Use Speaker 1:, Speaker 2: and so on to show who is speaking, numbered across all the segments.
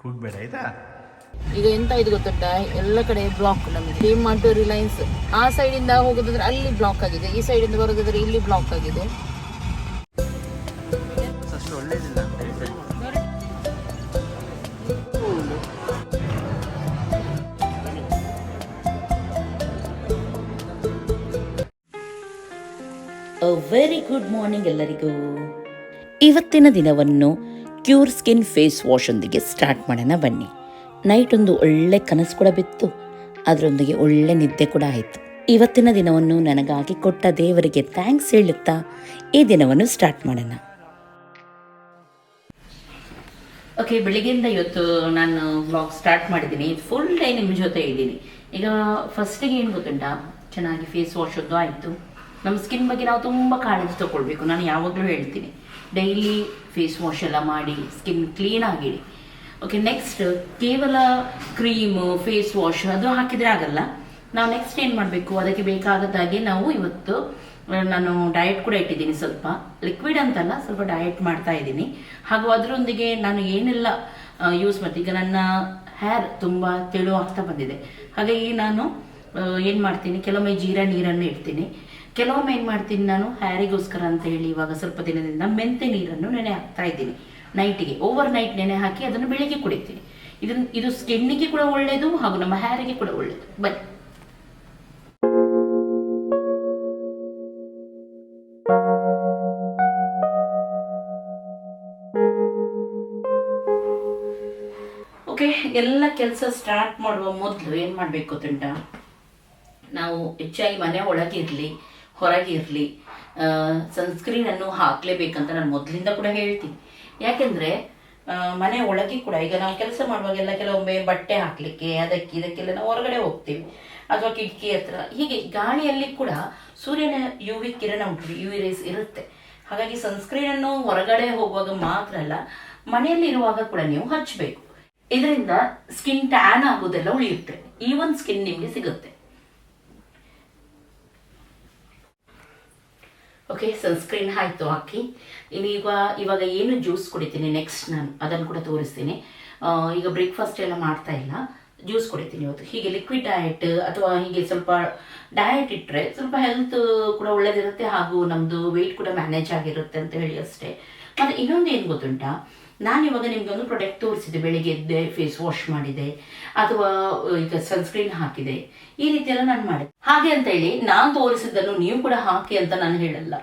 Speaker 1: ಕೂಗ್ಬೇಡ ಆಯ್ತಾ?
Speaker 2: ಈಗ ಎಂತ ಇದು ಗೊತ್ತುಂಟ? ಎಲ್ಲ ಕಡೆ ಬ್ಲಾಕ್ ನಮಗೆ. ಡಿಮಾರ್ಟ್ ರಿಲಯನ್ಸ್ ಆ ಸೈಡ್ ಇಂದ ಹೋಗೋದಾದ್ರೆ ಅಲ್ಲಿ ಬ್ಲಾಕ್ ಆಗಿದೆ. ಈ ಸೈಡ್ ಇಂದ ಬರೋದಾದ್ರೆ ಇಲ್ಲಿ ಬ್ಲಾಕ್ ಆಗಿದೆ.
Speaker 3: ವೆರಿ ಗುಡ್ ಮಾರ್ನಿಂಗ್ ಎಲ್ಲರಿಗೂ. ಇವತ್ತಿನ ದಿನವನ್ನು ಕ್ಯೂರ್ ಸ್ಕಿನ್ ಫೇಸ್ ವಾಶೊಂದಿಗೆ ಸ್ಟಾರ್ಟ್ ಮಾಡೋಣ ಬನ್ನಿ. ನೈಟ್ ಒಂದು ಒಳ್ಳೆ ಕನಸು ಕೂಡ ಬಿತ್ತು. ಅದರೊಂದಿಗೆ ಒಳ್ಳೆ ನಿದ್ದೆ ಕೂಡ ಆಯಿತು. ಇವತ್ತಿನ ದಿನವನ್ನು ನನಗಾಗಿ ಕೊಟ್ಟ ದೇವರಿಗೆ ಥ್ಯಾಂಕ್ಸ್ ಹೇಳುತ್ತಾ ಈ ದಿನವನ್ನು ಸ್ಟಾರ್ಟ್ ಮಾಡೋಣ. ಓಕೆ ಬೆಳಿಗ್ಗೆಯಿಂದ ಇವತ್ತು ನಾನು ವ್ಲಾಗ್ ಸ್ಟಾರ್ಟ್ ಮಾಡಿದ್ದೀನಿ. ಫುಲ್ ಡೇ ನಿಮ್ಮ ಜೊತೆ ಇದ್ದೀನಿ. ಈಗ ಫಸ್ಟಿಗೆ ಏನು ಗೊತ್ತುಂಟಾ? ಚೆನ್ನಾಗಿ ಫೇಸ್ ವಾಶ್ ಒಂದು ಆಯಿತು. ನಮ್ಮ ಸ್ಕಿನ್ ಬಗ್ಗೆ ನಾವು ತುಂಬ ಕಾಳಜಿ ತಗೊಳ್ಬೇಕು. ನಾನು ಯಾವಾಗಲೂ ಹೇಳ್ತೀನಿ. ಡೈಲಿ ಫೇಸ್ ವಾಶ್ ಎಲ್ಲ ಮಾಡಿ ಸ್ಕಿನ್ ಕ್ಲೀನ್ ಆಗಿಡಿ. ಓಕೆ ನೆಕ್ಸ್ಟ್ ಕೇವಲ ಕ್ರೀಮು ಫೇಸ್ ವಾಶ್ ಅದು ಹಾಕಿದರೆ ಆಗಲ್ಲ. ನಾವು ನೆಕ್ಸ್ಟ್ ಏನು ಮಾಡಬೇಕು? ಅದಕ್ಕೆ ಬೇಕಾಗದಾಗೆ ನಾವು ಇವತ್ತು ನಾನು ಡಯಟ್ ಕೂಡ ಇಟ್ಟಿದ್ದೀನಿ ಸ್ವಲ್ಪ. ಲಿಕ್ವಿಡ್ ಅಂತಲ್ಲ, ಸ್ವಲ್ಪ ಡಯಟ್ ಮಾಡ್ತಾ ಇದ್ದೀನಿ. ಹಾಗೂ ಅದರೊಂದಿಗೆ ನಾನು ಏನೆಲ್ಲ ಯೂಸ್ ಮಾಡ್ತೀನಿ ಈಗ ನನ್ನ ಹೇರ್ ತುಂಬ ತೆಳುವಾಗ್ತಾ ಬಂದಿದೆ. ಹಾಗಾಗಿ ನಾನು ಏನು ಮಾಡ್ತೀನಿ? ಕೆಲವೊಮ್ಮೆ ಜೀರಾ ನೀರನ್ನು ಇಡ್ತೀನಿ. ಕೆಲವೊಮ್ಮೆ ಏನು ಮಾಡ್ತೀನಿ ನಾನು? ಹ್ಯಾರಿಗೋಸ್ಕರ ಅಂತ ಹೇಳಿ ಇವಾಗ ಸ್ವಲ್ಪ ದಿನದಿಂದ ಮೆಂತೆ ನೀರನ್ನು ನೆನೆ ಹಾಕ್ತಾ ಇದ್ದೀನಿ. ನೈಟಿಗೆ ಓವರ್ ನೈಟ್ ನೆನೆ ಹಾಕಿ ಅದನ್ನು ಬೆಳಿಗ್ಗೆ ಕುಡಿತೀನಿ. ಇದನ್ನು ಇದು ಸ್ಕಿನ್ನಿಗೆ ಕೂಡ ಒಳ್ಳೆಯದು ಹಾಗೂ ನಮ್ಮ ಹ್ಯಾರಿಗೆ ಕೂಡ ಒಳ್ಳೆಯದು ಬನ್ನಿ. ಓಕೆ, ಎಲ್ಲ ಕೆಲಸ ಸ್ಟಾರ್ಟ್ ಮಾಡುವ ಮೊದಲು ಏನು ಮಾಡಬೇಕು ಗೊತ್ತುಂಟ ನಾವು ಹೆಚ್ಚಾಗಿ ಮನೆ ಒಳಗಿರಲಿ. ಹೊರಗಿರಲಿ. ಸನ್ಸ್ಕ್ರೀನನ್ನು ಹಾಕಲೇಬೇಕಂತ ನಾನು ಮೊದಲಿಂದ ಕೂಡ ಹೇಳ್ತೀನಿ. ಯಾಕೆಂದ್ರೆ ಮನೆ ಒಳಗೆ ಕೂಡ ಈಗ ನಾವು ಕೆಲಸ ಮಾಡುವಾಗೆಲ್ಲ ಕೆಲವೊಮ್ಮೆ ಬಟ್ಟೆ ಹಾಕಲಿಕ್ಕೆ, ಅದಕ್ಕೆ ಇದಕ್ಕೆಲ್ಲ ನಾವು ಹೊರಗಡೆ ಹೋಗ್ತೀವಿ. ಅಥವಾ ಕಿಟಕಿ ಹತ್ರ. ಹೀಗೆ ಗಾಳಿಯಲ್ಲಿ ಕೂಡ ಸೂರ್ಯನ ಯು ವಿ ಕಿರಣ ಉಂಟು. ಯು ವಿ ರೇಸ್ ಇರುತ್ತೆ. ಹಾಗಾಗಿ ಸನ್ಸ್ಕ್ರೀನನ್ನು ಹೊರಗಡೆ ಹೋಗುವಾಗ ಮಾತ್ರ ಅಲ್ಲ ಮನೆಯಲ್ಲಿ ಇರುವಾಗ ಕೂಡ ನೀವು ಹಚ್ಚಬೇಕು ಇದರಿಂದ ಸ್ಕಿನ್ ಟ್ಯಾನ್ ಆಗೋದೆಲ್ಲ ಉಳಿಯುತ್ತೆ. ಈವನ್ ಸ್ಕಿನ್ ನಿಮಗೆ ಸಿಗುತ್ತೆ. ಓಕೆ ಸನ್ಸ್ಕ್ರೀನ್ ಆಯಿತು ಹಾಕಿ. ಇನ್ನೀಗ ಇವಾಗ ಏನು ಜ್ಯೂಸ್ ಕುಡಿತೀನಿ ನೆಕ್ಸ್ಟ್ ನಾನು ಅದನ್ನು ಕೂಡ ತೋರಿಸ್ತೀನಿ. ಈಗ ಬ್ರೇಕ್ಫಾಸ್ಟ್ ಎಲ್ಲ ಮಾಡ್ತಾ ಇಲ್ಲ ಜ್ಯೂಸ್ ಕುಡಿತೀನಿ ಇವತ್ತು. ಹೀಗೆ ಲಿಕ್ವಿಡ್ ಡಯಟ್ ಅಥವಾ ಹೀಗೆ ಸ್ವಲ್ಪ ಡಯಟ್ ಇಟ್ಟರೆ ಸ್ವಲ್ಪ ಹೆಲ್ತ್ ಕೂಡ ಒಳ್ಳೇದಿರುತ್ತೆ ಹಾಗೂ ನಮ್ಮದು ವೆಯ್ಟ್ ಕೂಡ ಮ್ಯಾನೇಜ್ ಆಗಿರುತ್ತೆ ಅಂತ ಹೇಳಿ ಅಷ್ಟೇ. ಮತ್ತು ಇನ್ನೊಂದು ಏನು ಗೊತ್ತುಂಟಾ? ನಾನು ಇವಾಗ ನಿಮಗೆ ಒಂದು ಪ್ರೊಡಕ್ಟ್ ತೋರಿಸಿದೆ, ಬೆಳಿಗ್ಗೆ ಎದ್ದೆ ಫೇಸ್ ವಾಶ್ ಮಾಡಿದೆ, ಅಥವಾ ಈಗ ಸನ್ಸ್ಕ್ರೀನ್ ಹಾಕಿದೆ, ಈ ರೀತಿಯೆಲ್ಲ ನಾನು ಮಾಡಿದೆ. ಹಾಗೆ ಅಂತ ಹೇಳಿ, ನಾನು ತೋರಿಸಿದ್ದನ್ನು ನೀವು ಕೂಡ ಹಾಕಿ ಅಂತ ನಾನು ಹೇಳಲ್ಲ.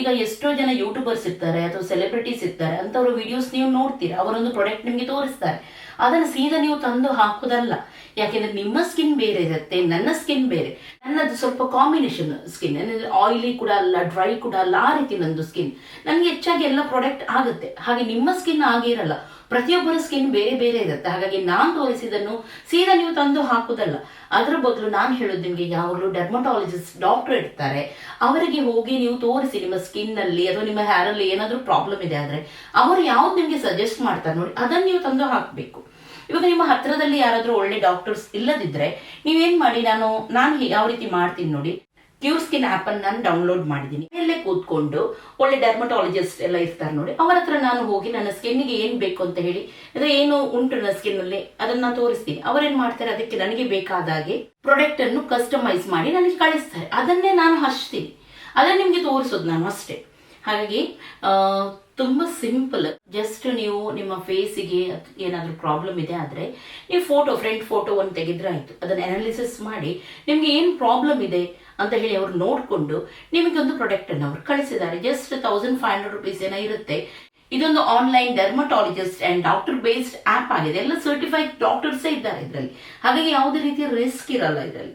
Speaker 3: ಈಗ ಎಷ್ಟೋ ಜನ ಯೂಟ್ಯೂಬರ್ಸ್ ಇರ್ತಾರೆ, ಅಥವಾ ಸೆಲೆಬ್ರಿಟೀಸ್ ಇರ್ತಾರೆ ಅಂತವ್ರ ವಿಡಿಯೋಸ್ ನೀವು ನೋಡ್ತೀರಾ, ಅವರೊಂದು ಪ್ರಾಡಕ್ಟ್ ನಿಮಗೆ ತೋರಿಸ್ತಾರೆ. ಅದನ್ನು ಸೀದಾ ನೀವು ತಂದು ಹಾಕುದಲ್ಲ. ಯಾಕೆಂದ್ರೆ ನಿಮ್ಮ ಸ್ಕಿನ್ ಬೇರೆ ಇರುತ್ತೆ, ನನ್ನ ಸ್ಕಿನ್ ಬೇರೆ. ನನ್ನದು ಸ್ವಲ್ಪ ಕಾಂಬಿನೇಷನ್ ಸ್ಕಿನ್ ಆಯಿಲಿ ಕೂಡ ಅಲ್ಲ ಡ್ರೈ ಕೂಡ ಅಲ್ಲ, ಆ ರೀತಿ ನಂದು ಸ್ಕಿನ್ ನನಗೆ ಹೆಚ್ಚಾಗಿ ಎಲ್ಲ ಪ್ರಾಡಕ್ಟ್ ಆಗುತ್ತೆ. ಹಾಗೆ ನಿಮ್ಮ ಸ್ಕಿನ್ ಹಾಗೆ ಇರಲ್ಲ. ಪ್ರತಿಯೊಬ್ಬರ ಸ್ಕಿನ್ ಬೇರೆ ಬೇರೆ ಇರುತ್ತೆ. ಹಾಗಾಗಿ ನಾನು ತೋರಿಸಿದನ್ನು ಸೀದಾ ನೀವು ತಂದು ಹಾಕುದಲ್ಲ. ಅದರ ಬದಲು ನಾನು ಹೇಳೋದು ನಿಮಗೆ, ಯಾವಾಗಲೂ ಡರ್ಮಟಾಲಜಿಸ್ಟ್ ಡಾಕ್ಟರ್ ಇರ್ತಾರೆ. ಅವರಿಗೆ ಹೋಗಿ ನೀವು ತೋರಿಸಿ ನಿಮ್ಮ ಸ್ಕಿನ್ ಅಲ್ಲಿ ಅಥವಾ ನಿಮ್ಮ ಹೇರ್ ಅಲ್ಲಿ ಏನಾದರೂ ಪ್ರಾಬ್ಲಮ್ ಇದೆ ಆದರೆ ಅವರು ಯಾವ್ದು ನಿಮಗೆ ಸಜೆಸ್ಟ್ ಮಾಡ್ತಾರೆ ನೋಡಿ, ಅದನ್ನು ನೀವು ತಂದು ಹಾಕಬೇಕು. ಇವಾಗ ನಿಮ್ಮ ಹತ್ರದಲ್ಲಿ ಯಾರಾದ್ರೂ ಒಳ್ಳೆ ಡಾಕ್ಟರ್ಸ್ ಇಲ್ಲದಿದ್ರೆ ನೀವೇನ್ ಮಾಡಿ ನಾನು ನಾನು ಯಾವ ರೀತಿ ಮಾಡ್ತೀನಿ ನೋಡಿ ಕ್ಯೂರ್ ಸ್ಕಿನ್ ಆಪ್ ಅನ್ನು ನಾನು ಡೌನ್ಲೋಡ್ ಮಾಡಿದ್ದೀನಿ. ಅಲ್ಲೇ ಕೂತ್ಕೊಂಡು ಒಳ್ಳೆ ಡರ್ಮಟಾಲಜಿಸ್ಟ್ ಎಲ್ಲ ಇರ್ತಾರೆ ನೋಡಿ, ಅವರ ಹತ್ರ ನಾನು ಹೋಗಿ ನನ್ನ ಸ್ಕಿನ್ಗೆ ಏನ್ ಬೇಕು ಅಂತ ಹೇಳಿ, ಅಂದ್ರೆ ಏನು ಉಂಟು ನನ್ನ ಸ್ಕಿನ್ ಅಲ್ಲಿ, ಅದನ್ನ ನಾನು ತೋರಿಸ್ತೀನಿ. ಅವರೇನ್ ಮಾಡ್ತಾರೆ? ಅದಕ್ಕೆ ನನಗೆ ಬೇಕಾದ ಹಾಗೆ ಪ್ರಾಡಕ್ಟ್ ಅನ್ನು ಕಸ್ಟಮೈಸ್ ಮಾಡಿ ನನಗೆ ಕಳಿಸ್ತಾರೆ. ಅದನ್ನೇ ನಾನು ಹಚ್ತೀನಿ. ಅದನ್ನ ನಿಮ್ಗೆ ತೋರಿಸೋದು ನಾನು ಅಷ್ಟೇ. ಹಾಗಾಗಿ ತುಂಬಾ ಸಿಂಪಲ್. ಜಸ್ಟ್ ನೀವು ನಿಮ್ಮ ಫೇಸಿಗೆ ಏನಾದ್ರೂ ಪ್ರಾಬ್ಲಮ್ ಇದೆ ಆದ್ರೆ, ನೀವು ಫೋಟೋ ಫ್ರಂಟ್ ಫೋಟೋ ಒಂದು ತೆಗೆದ್ರೆ ಆಯ್ತು. ಅದನ್ನ ಅನಾಲಿಸಿಸ್ ಮಾಡಿ, ನಿಮಗೆ ಏನು ಪ್ರಾಬ್ಲಮ್ ಇದೆ ಅಂತ ಹೇಳಿ ಅವ್ರು ನೋಡಿಕೊಂಡು ನಿಮಗೆ ಒಂದು ಪ್ರಾಡಕ್ಟನ್ನು ಅವ್ರು ಕಳಿಸಿದ್ದಾರೆ. Just thousand five hundred rupees ಏನೋ ಇರುತ್ತೆ. ಇದೊಂದು online dermatologist and doctor based app ಆಗಿದೆ. ಎಲ್ಲ ಸರ್ಟಿಫೈಡ್ ಡಾಕ್ಟರ್ಸೇ ಇದ್ದಾರೆ ಇದರಲ್ಲಿ. ಹಾಗಾಗಿ ಯಾವುದೇ ರೀತಿಯ ರಿಸ್ಕ್ ಇರಲ್ಲ ಇದರಲ್ಲಿ.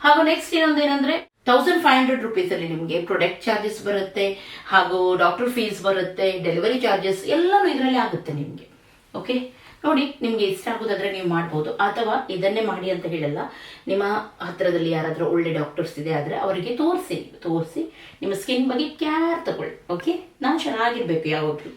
Speaker 3: ಹಾಗೂ ನೆಕ್ಸ್ಟ್ ಇನ್ನೊಂದು ಏನಂದ್ರೆ ತೌಸಂಡ್ ಫೈವ್ ಹಂಡ್ರೆಡ್ ರುಪೀಸ್ ಅಲ್ಲಿ ನಿಮಗೆ ಪ್ರೊಡಕ್ಟ್ ಚಾರ್ಜಸ್ ಬರುತ್ತೆ, ಹಾಗೂ ಡಾಕ್ಟರ್ ಫೀಸ್ ಬರುತ್ತೆ ಡೆಲಿವರಿ ಚಾರ್ಜಸ್ ಎಲ್ಲನೂ ಇದರಲ್ಲಿ ಆಗುತ್ತೆ ನಿಮಗೆ. ಓಕೆ ನೋಡಿ, ನಿಮಗೆ ಇಷ್ಟ ಆಗೋದಾದ್ರೆ ನೀವು ಮಾಡ್ಬೋದು. ಅಥವಾ ಇದನ್ನೇ ಮಾಡಿ ಅಂತ ಹೇಳಲ್ಲ. ನಿಮ್ಮ ಹತ್ರದಲ್ಲಿ ಯಾರಾದರೂ ಒಳ್ಳೆ ಡಾಕ್ಟರ್ಸ್ ಇದೆ ಆದರೆ ಅವರಿಗೆ ತೋರಿಸಿ ತೋರಿಸಿ ನಿಮ್ಮ ಸ್ಕಿನ್ ಬಗ್ಗೆ ಕ್ಯಾರ್ ತಗೊಳ್ಳಿ. ಓಕೆ ನಾವು ಚೆನ್ನಾಗಿರ್ಬೇಕು ಯಾವಾಗಲೂ.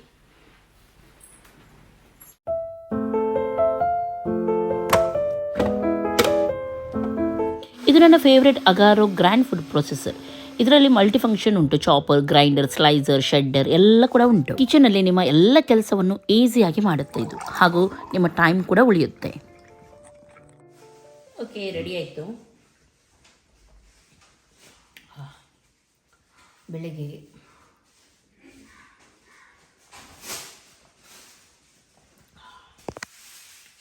Speaker 3: ನನ್ನ favourite Agaro grand food processor ಇದರಲ್ಲಿ ಮಲ್ಟಿ ಫಂಕ್ಷನ್ ಉಂಟು. ಚಾಪರ್ ಗ್ರೈಂಡರ್ ಸ್ಲೈಸರ್ ಶೆಡ್ಡರ್ ಎಲ್ಲ ಕೂಡ ಉಂಟು. ಕಿಚನಲ್ಲಿ ನಿಮ್ಮ ಎಲ್ಲ ಕೆಲಸವನ್ನು ಈಸಿಯಾಗಿ ಮಾಡುತ್ತೆ ಇದು. ಹಾಗೂ ನಿಮ್ಮ ಟೈಮ್ ಕೂಡ ಉಳಿಯುತ್ತೆ. ಓಕೆ ರೆಡಿ ಆಯಿತು. ಬೆಳಗ್ಗೆ.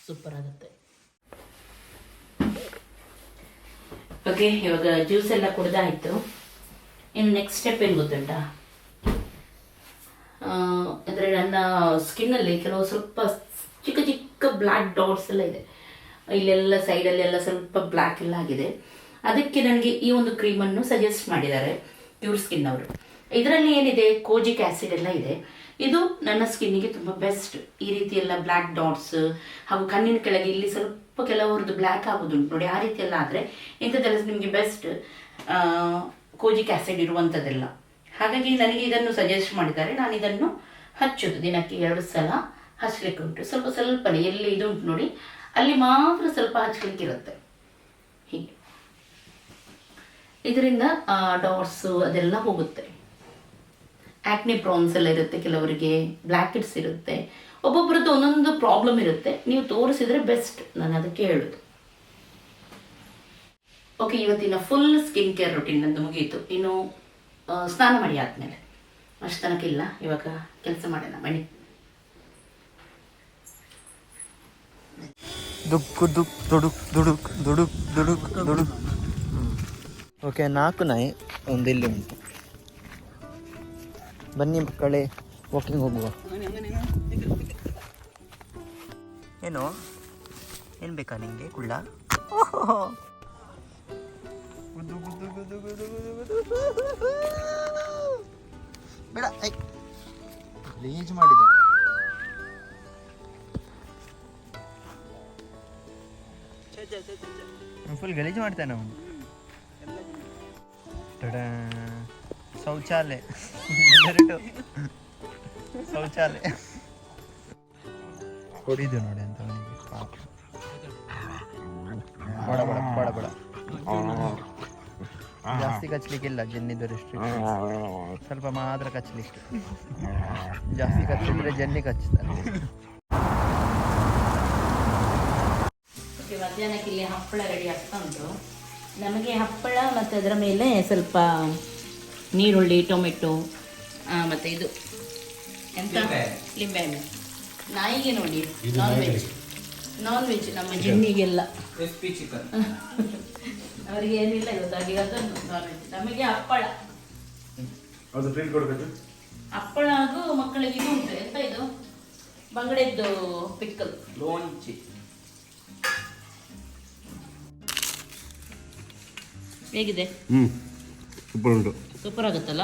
Speaker 3: ಸೂಪರ್ ಆಗುತ್ತೆ. ಓಕೆ, ಇವಾಗ ಜ್ಯೂಸ್ ಎಲ್ಲ ಕುಡ್ದಾಯ್ತು. ಇನ್ನು ನೆಕ್ಸ್ಟ್ ಸ್ಟೆಪ್ ಏನು ಗೊತ್ತುಂಟಾ? ಅಂದರೆ ನನ್ನ ಸ್ಕಿನ್ನಲ್ಲಿ ಕೆಲವು ಸ್ವಲ್ಪ ಚಿಕ್ಕ ಚಿಕ್ಕ ಬ್ಲ್ಯಾಕ್ ಡಾಟ್ಸ್ ಎಲ್ಲ ಇದೆ. ಇಲ್ಲೆಲ್ಲ ಸೈಡಲ್ಲಿ ಎಲ್ಲ ಸ್ವಲ್ಪ ಬ್ಲ್ಯಾಕ್ ಎಲ್ಲ ಆಗಿದೆ. ಅದಕ್ಕೆ ನನಗೆ ಈ ಒಂದು ಕ್ರೀಮನ್ನು ಸಜೆಸ್ಟ್ ಮಾಡಿದ್ದಾರೆ ಪ್ಯೂರ್ ಸ್ಕಿನ್ ಅವರು ಇದರಲ್ಲಿ ಏನಿದೆ? ಕೋಜಿಕ್ ಆ್ಯಸಿಡ್ ಎಲ್ಲ ಇದೆ. ಇದು ನನ್ನ ಸ್ಕಿನ್ನಿಗೆ ತುಂಬ ಬೆಸ್ಟ್ ಈ ರೀತಿ ಎಲ್ಲ ಬ್ಲ್ಯಾಕ್ ಡಾಟ್ಸ್ ಹಾಗೂ ಕಣ್ಣಿನ ಕೆಳಗೆ ಇಲ್ಲಿ ಸ್ವಲ್ಪ ಕೆಲವರದ್ದು ಬ್ಲ್ಯಾಕ್ ಆಗೋದುಂಟು. ನೋಡಿ, ಆ ರೀತಿ ಆದರೆ ಇಂಥದ್ದೆಲ್ಲ ನಿಮಗೆ ಬೆಸ್ಟ್ ಕೋಜಿಕ್ ಆಸಿಡ್ ಇರುವಂಥದ್ದೆಲ್ಲ. ಹಾಗಾಗಿ ನನಗೆ ಇದನ್ನು ಸಜೆಸ್ಟ್ ಮಾಡಿದ್ದಾರೆ. ನಾನು ಇದನ್ನು ಹಚ್ಚೋದು. ದಿನಕ್ಕೆ ಎರಡು ಸಲ ಹಚ್ಚಲಿಕ್ಕೆ ಉಂಟು. ಸ್ವಲ್ಪ ಸ್ವಲ್ಪನೇ. ಎಲ್ಲಿ ಇದು ಉಂಟು ನೋಡಿ, ಅಲ್ಲಿ ಮಾತ್ರ ಸ್ವಲ್ಪ ಹಚ್ಲಿಕ್ಕೆ ಇರುತ್ತೆ ಹೀಗೆ. ಇದರಿಂದ ಡಾಟ್ಸು ಅದೆಲ್ಲ ಹೋಗುತ್ತೆ. ಆಕ್ನಿ ಪ್ರಾನ್ಸ್ ಎಲ್ಲ ಇರುತ್ತೆ ಕೆಲವರಿಗೆ. ಬ್ಲ್ಯಾಕೆಟ್ಸ್ ಇರುತ್ತೆ. ಒಬ್ಬೊಬ್ಬರದ್ದು ಒಂದೊಂದು ಪ್ರಾಬ್ಲಮ್ ಇರುತ್ತೆ. ನೀವು ತೋರಿಸಿದ್ರೆ ಬೆಸ್ಟ್ ನಾನು ಅದಕ್ಕೆ ಹೇಳುದು. ಓಕೆ ಇವತ್ತಿನ ಫುಲ್ ಸ್ಕಿನ್ ಕೇರ್ ರುಟೀನ್ ನಂದು ಮುಗಿಯಿತು ಇನ್ನು ಸ್ನಾನ ಮಾಡಿ ಆದ್ಮೇಲೆ. ಅಷ್ಟು ತನಕ ಇಲ್ಲ. ಇವಾಗ ಕೆಲಸ ಮಾಡೋಣ ಮಣಿ
Speaker 4: ದುಕ್ಕು ದುಕ್ ದುಡುಕ್ ದುಡುಕ್ ದುಡುಕ್ ದುಡುಕ್ ದುಡುಕ್. ಓಕೆ ನಾಲ್ಕು ನಾಯಿ ಒಂದಿಲ್ಲಿ ಉಂಟು. ಬನ್ನಿ ಮಕ್ಕಳೇ. ವಾಕಿಂಗ್ ಹೋಗುವ. ಏನು? ಏನು ಬೇಕಾ ನಿಮಗೆ ಕುಳ್ಳ. ಬೇಡ ಐ ಗಲೀಜ್ ಮಾಡಿದ ಫುಲ್ ಗಲೀಜು ಮಾಡ್ತಾನೆ ಅವನು. ಟಡಾ. ಶೌಚಾಲಯ. ಶೌಚಾಲಯ. ಹೊಡಿದು ನೋಡಿ ಅಂತ ಅವನಿಗೆ ಪಾಪ. ಬಡ ಬಡ ಬಡ ಬಡ. ಜಾಸ್ತಿ ಕಚ್ಚಲಿಕ್ಕಿಲ್ಲ ಜೆನ್ನಿದು ರೆಸ್ಟ್ರಿಕ್ಷನ್ ಸ್ವಲ್ಪ ಮಾತ್ರ ಕಚ್ಲಿಕ್ಕೆ ಜಾಸ್ತಿ ಕಚ್ಚಿದ್ರೆ ಜನ್ನಿ ಕಚ್ತಾರೆ
Speaker 3: ಮಧ್ಯಾಹ್ನಕ್ಕೆ ಇಲ್ಲಿ ಹಪ್ಪಳ ರೆಡಿ ಆಗ್ತಾ ಉಂಟು. ನಮಗೆ ಹಪ್ಪಳ ಮತ್ತು ಅದರ ಮೇಲೆ ಸ್ವಲ್ಪ ನೀರುಳ್ಳಿ ಟೊಮೆಟೊ ಮತ್ತು ಇದು. ಎಂತ? ಲಿಂಬೆಹಣ್ಣು ನಾಯಿಗೆ ನೋಡಿ. ನಾನ್ ವೆಜ್ ನಾನ್ ವೆಜ್ ನಮ್ಮ ಜೆನ್ನಿಗೆಲ್ಲ. ಅವರಿಗೆ ಏನಿಲ್ಲ ಇವತ್ತಾಗಿ ಅದನ್ನು ನಾನ್ ವೆಜ್ ನಮಗೆ ಹಪ್ಪಳ.
Speaker 1: ಅದು ಪ್ರಿಂಟ್ ಕೊಡ್ಬೇಕು?
Speaker 3: ಹಪ್ಪಳ ಹಾಗೂ ಮಕ್ಕಳಿಗೆ ಇದು ಉಂಟು. ಎಂತ ಇದು? ಬಂಗಡೆದ್ದು ಪಿಕ್ಕಲ್.
Speaker 4: ಲೋಂಚಿ.
Speaker 3: ಹೇಗಿದೆ?
Speaker 1: ಹ್ಞೂ ಸೂಪರ್ ಉಂಟು.
Speaker 3: ಸೂಪರ್ ಆಗುತ್ತಲ್ಲ?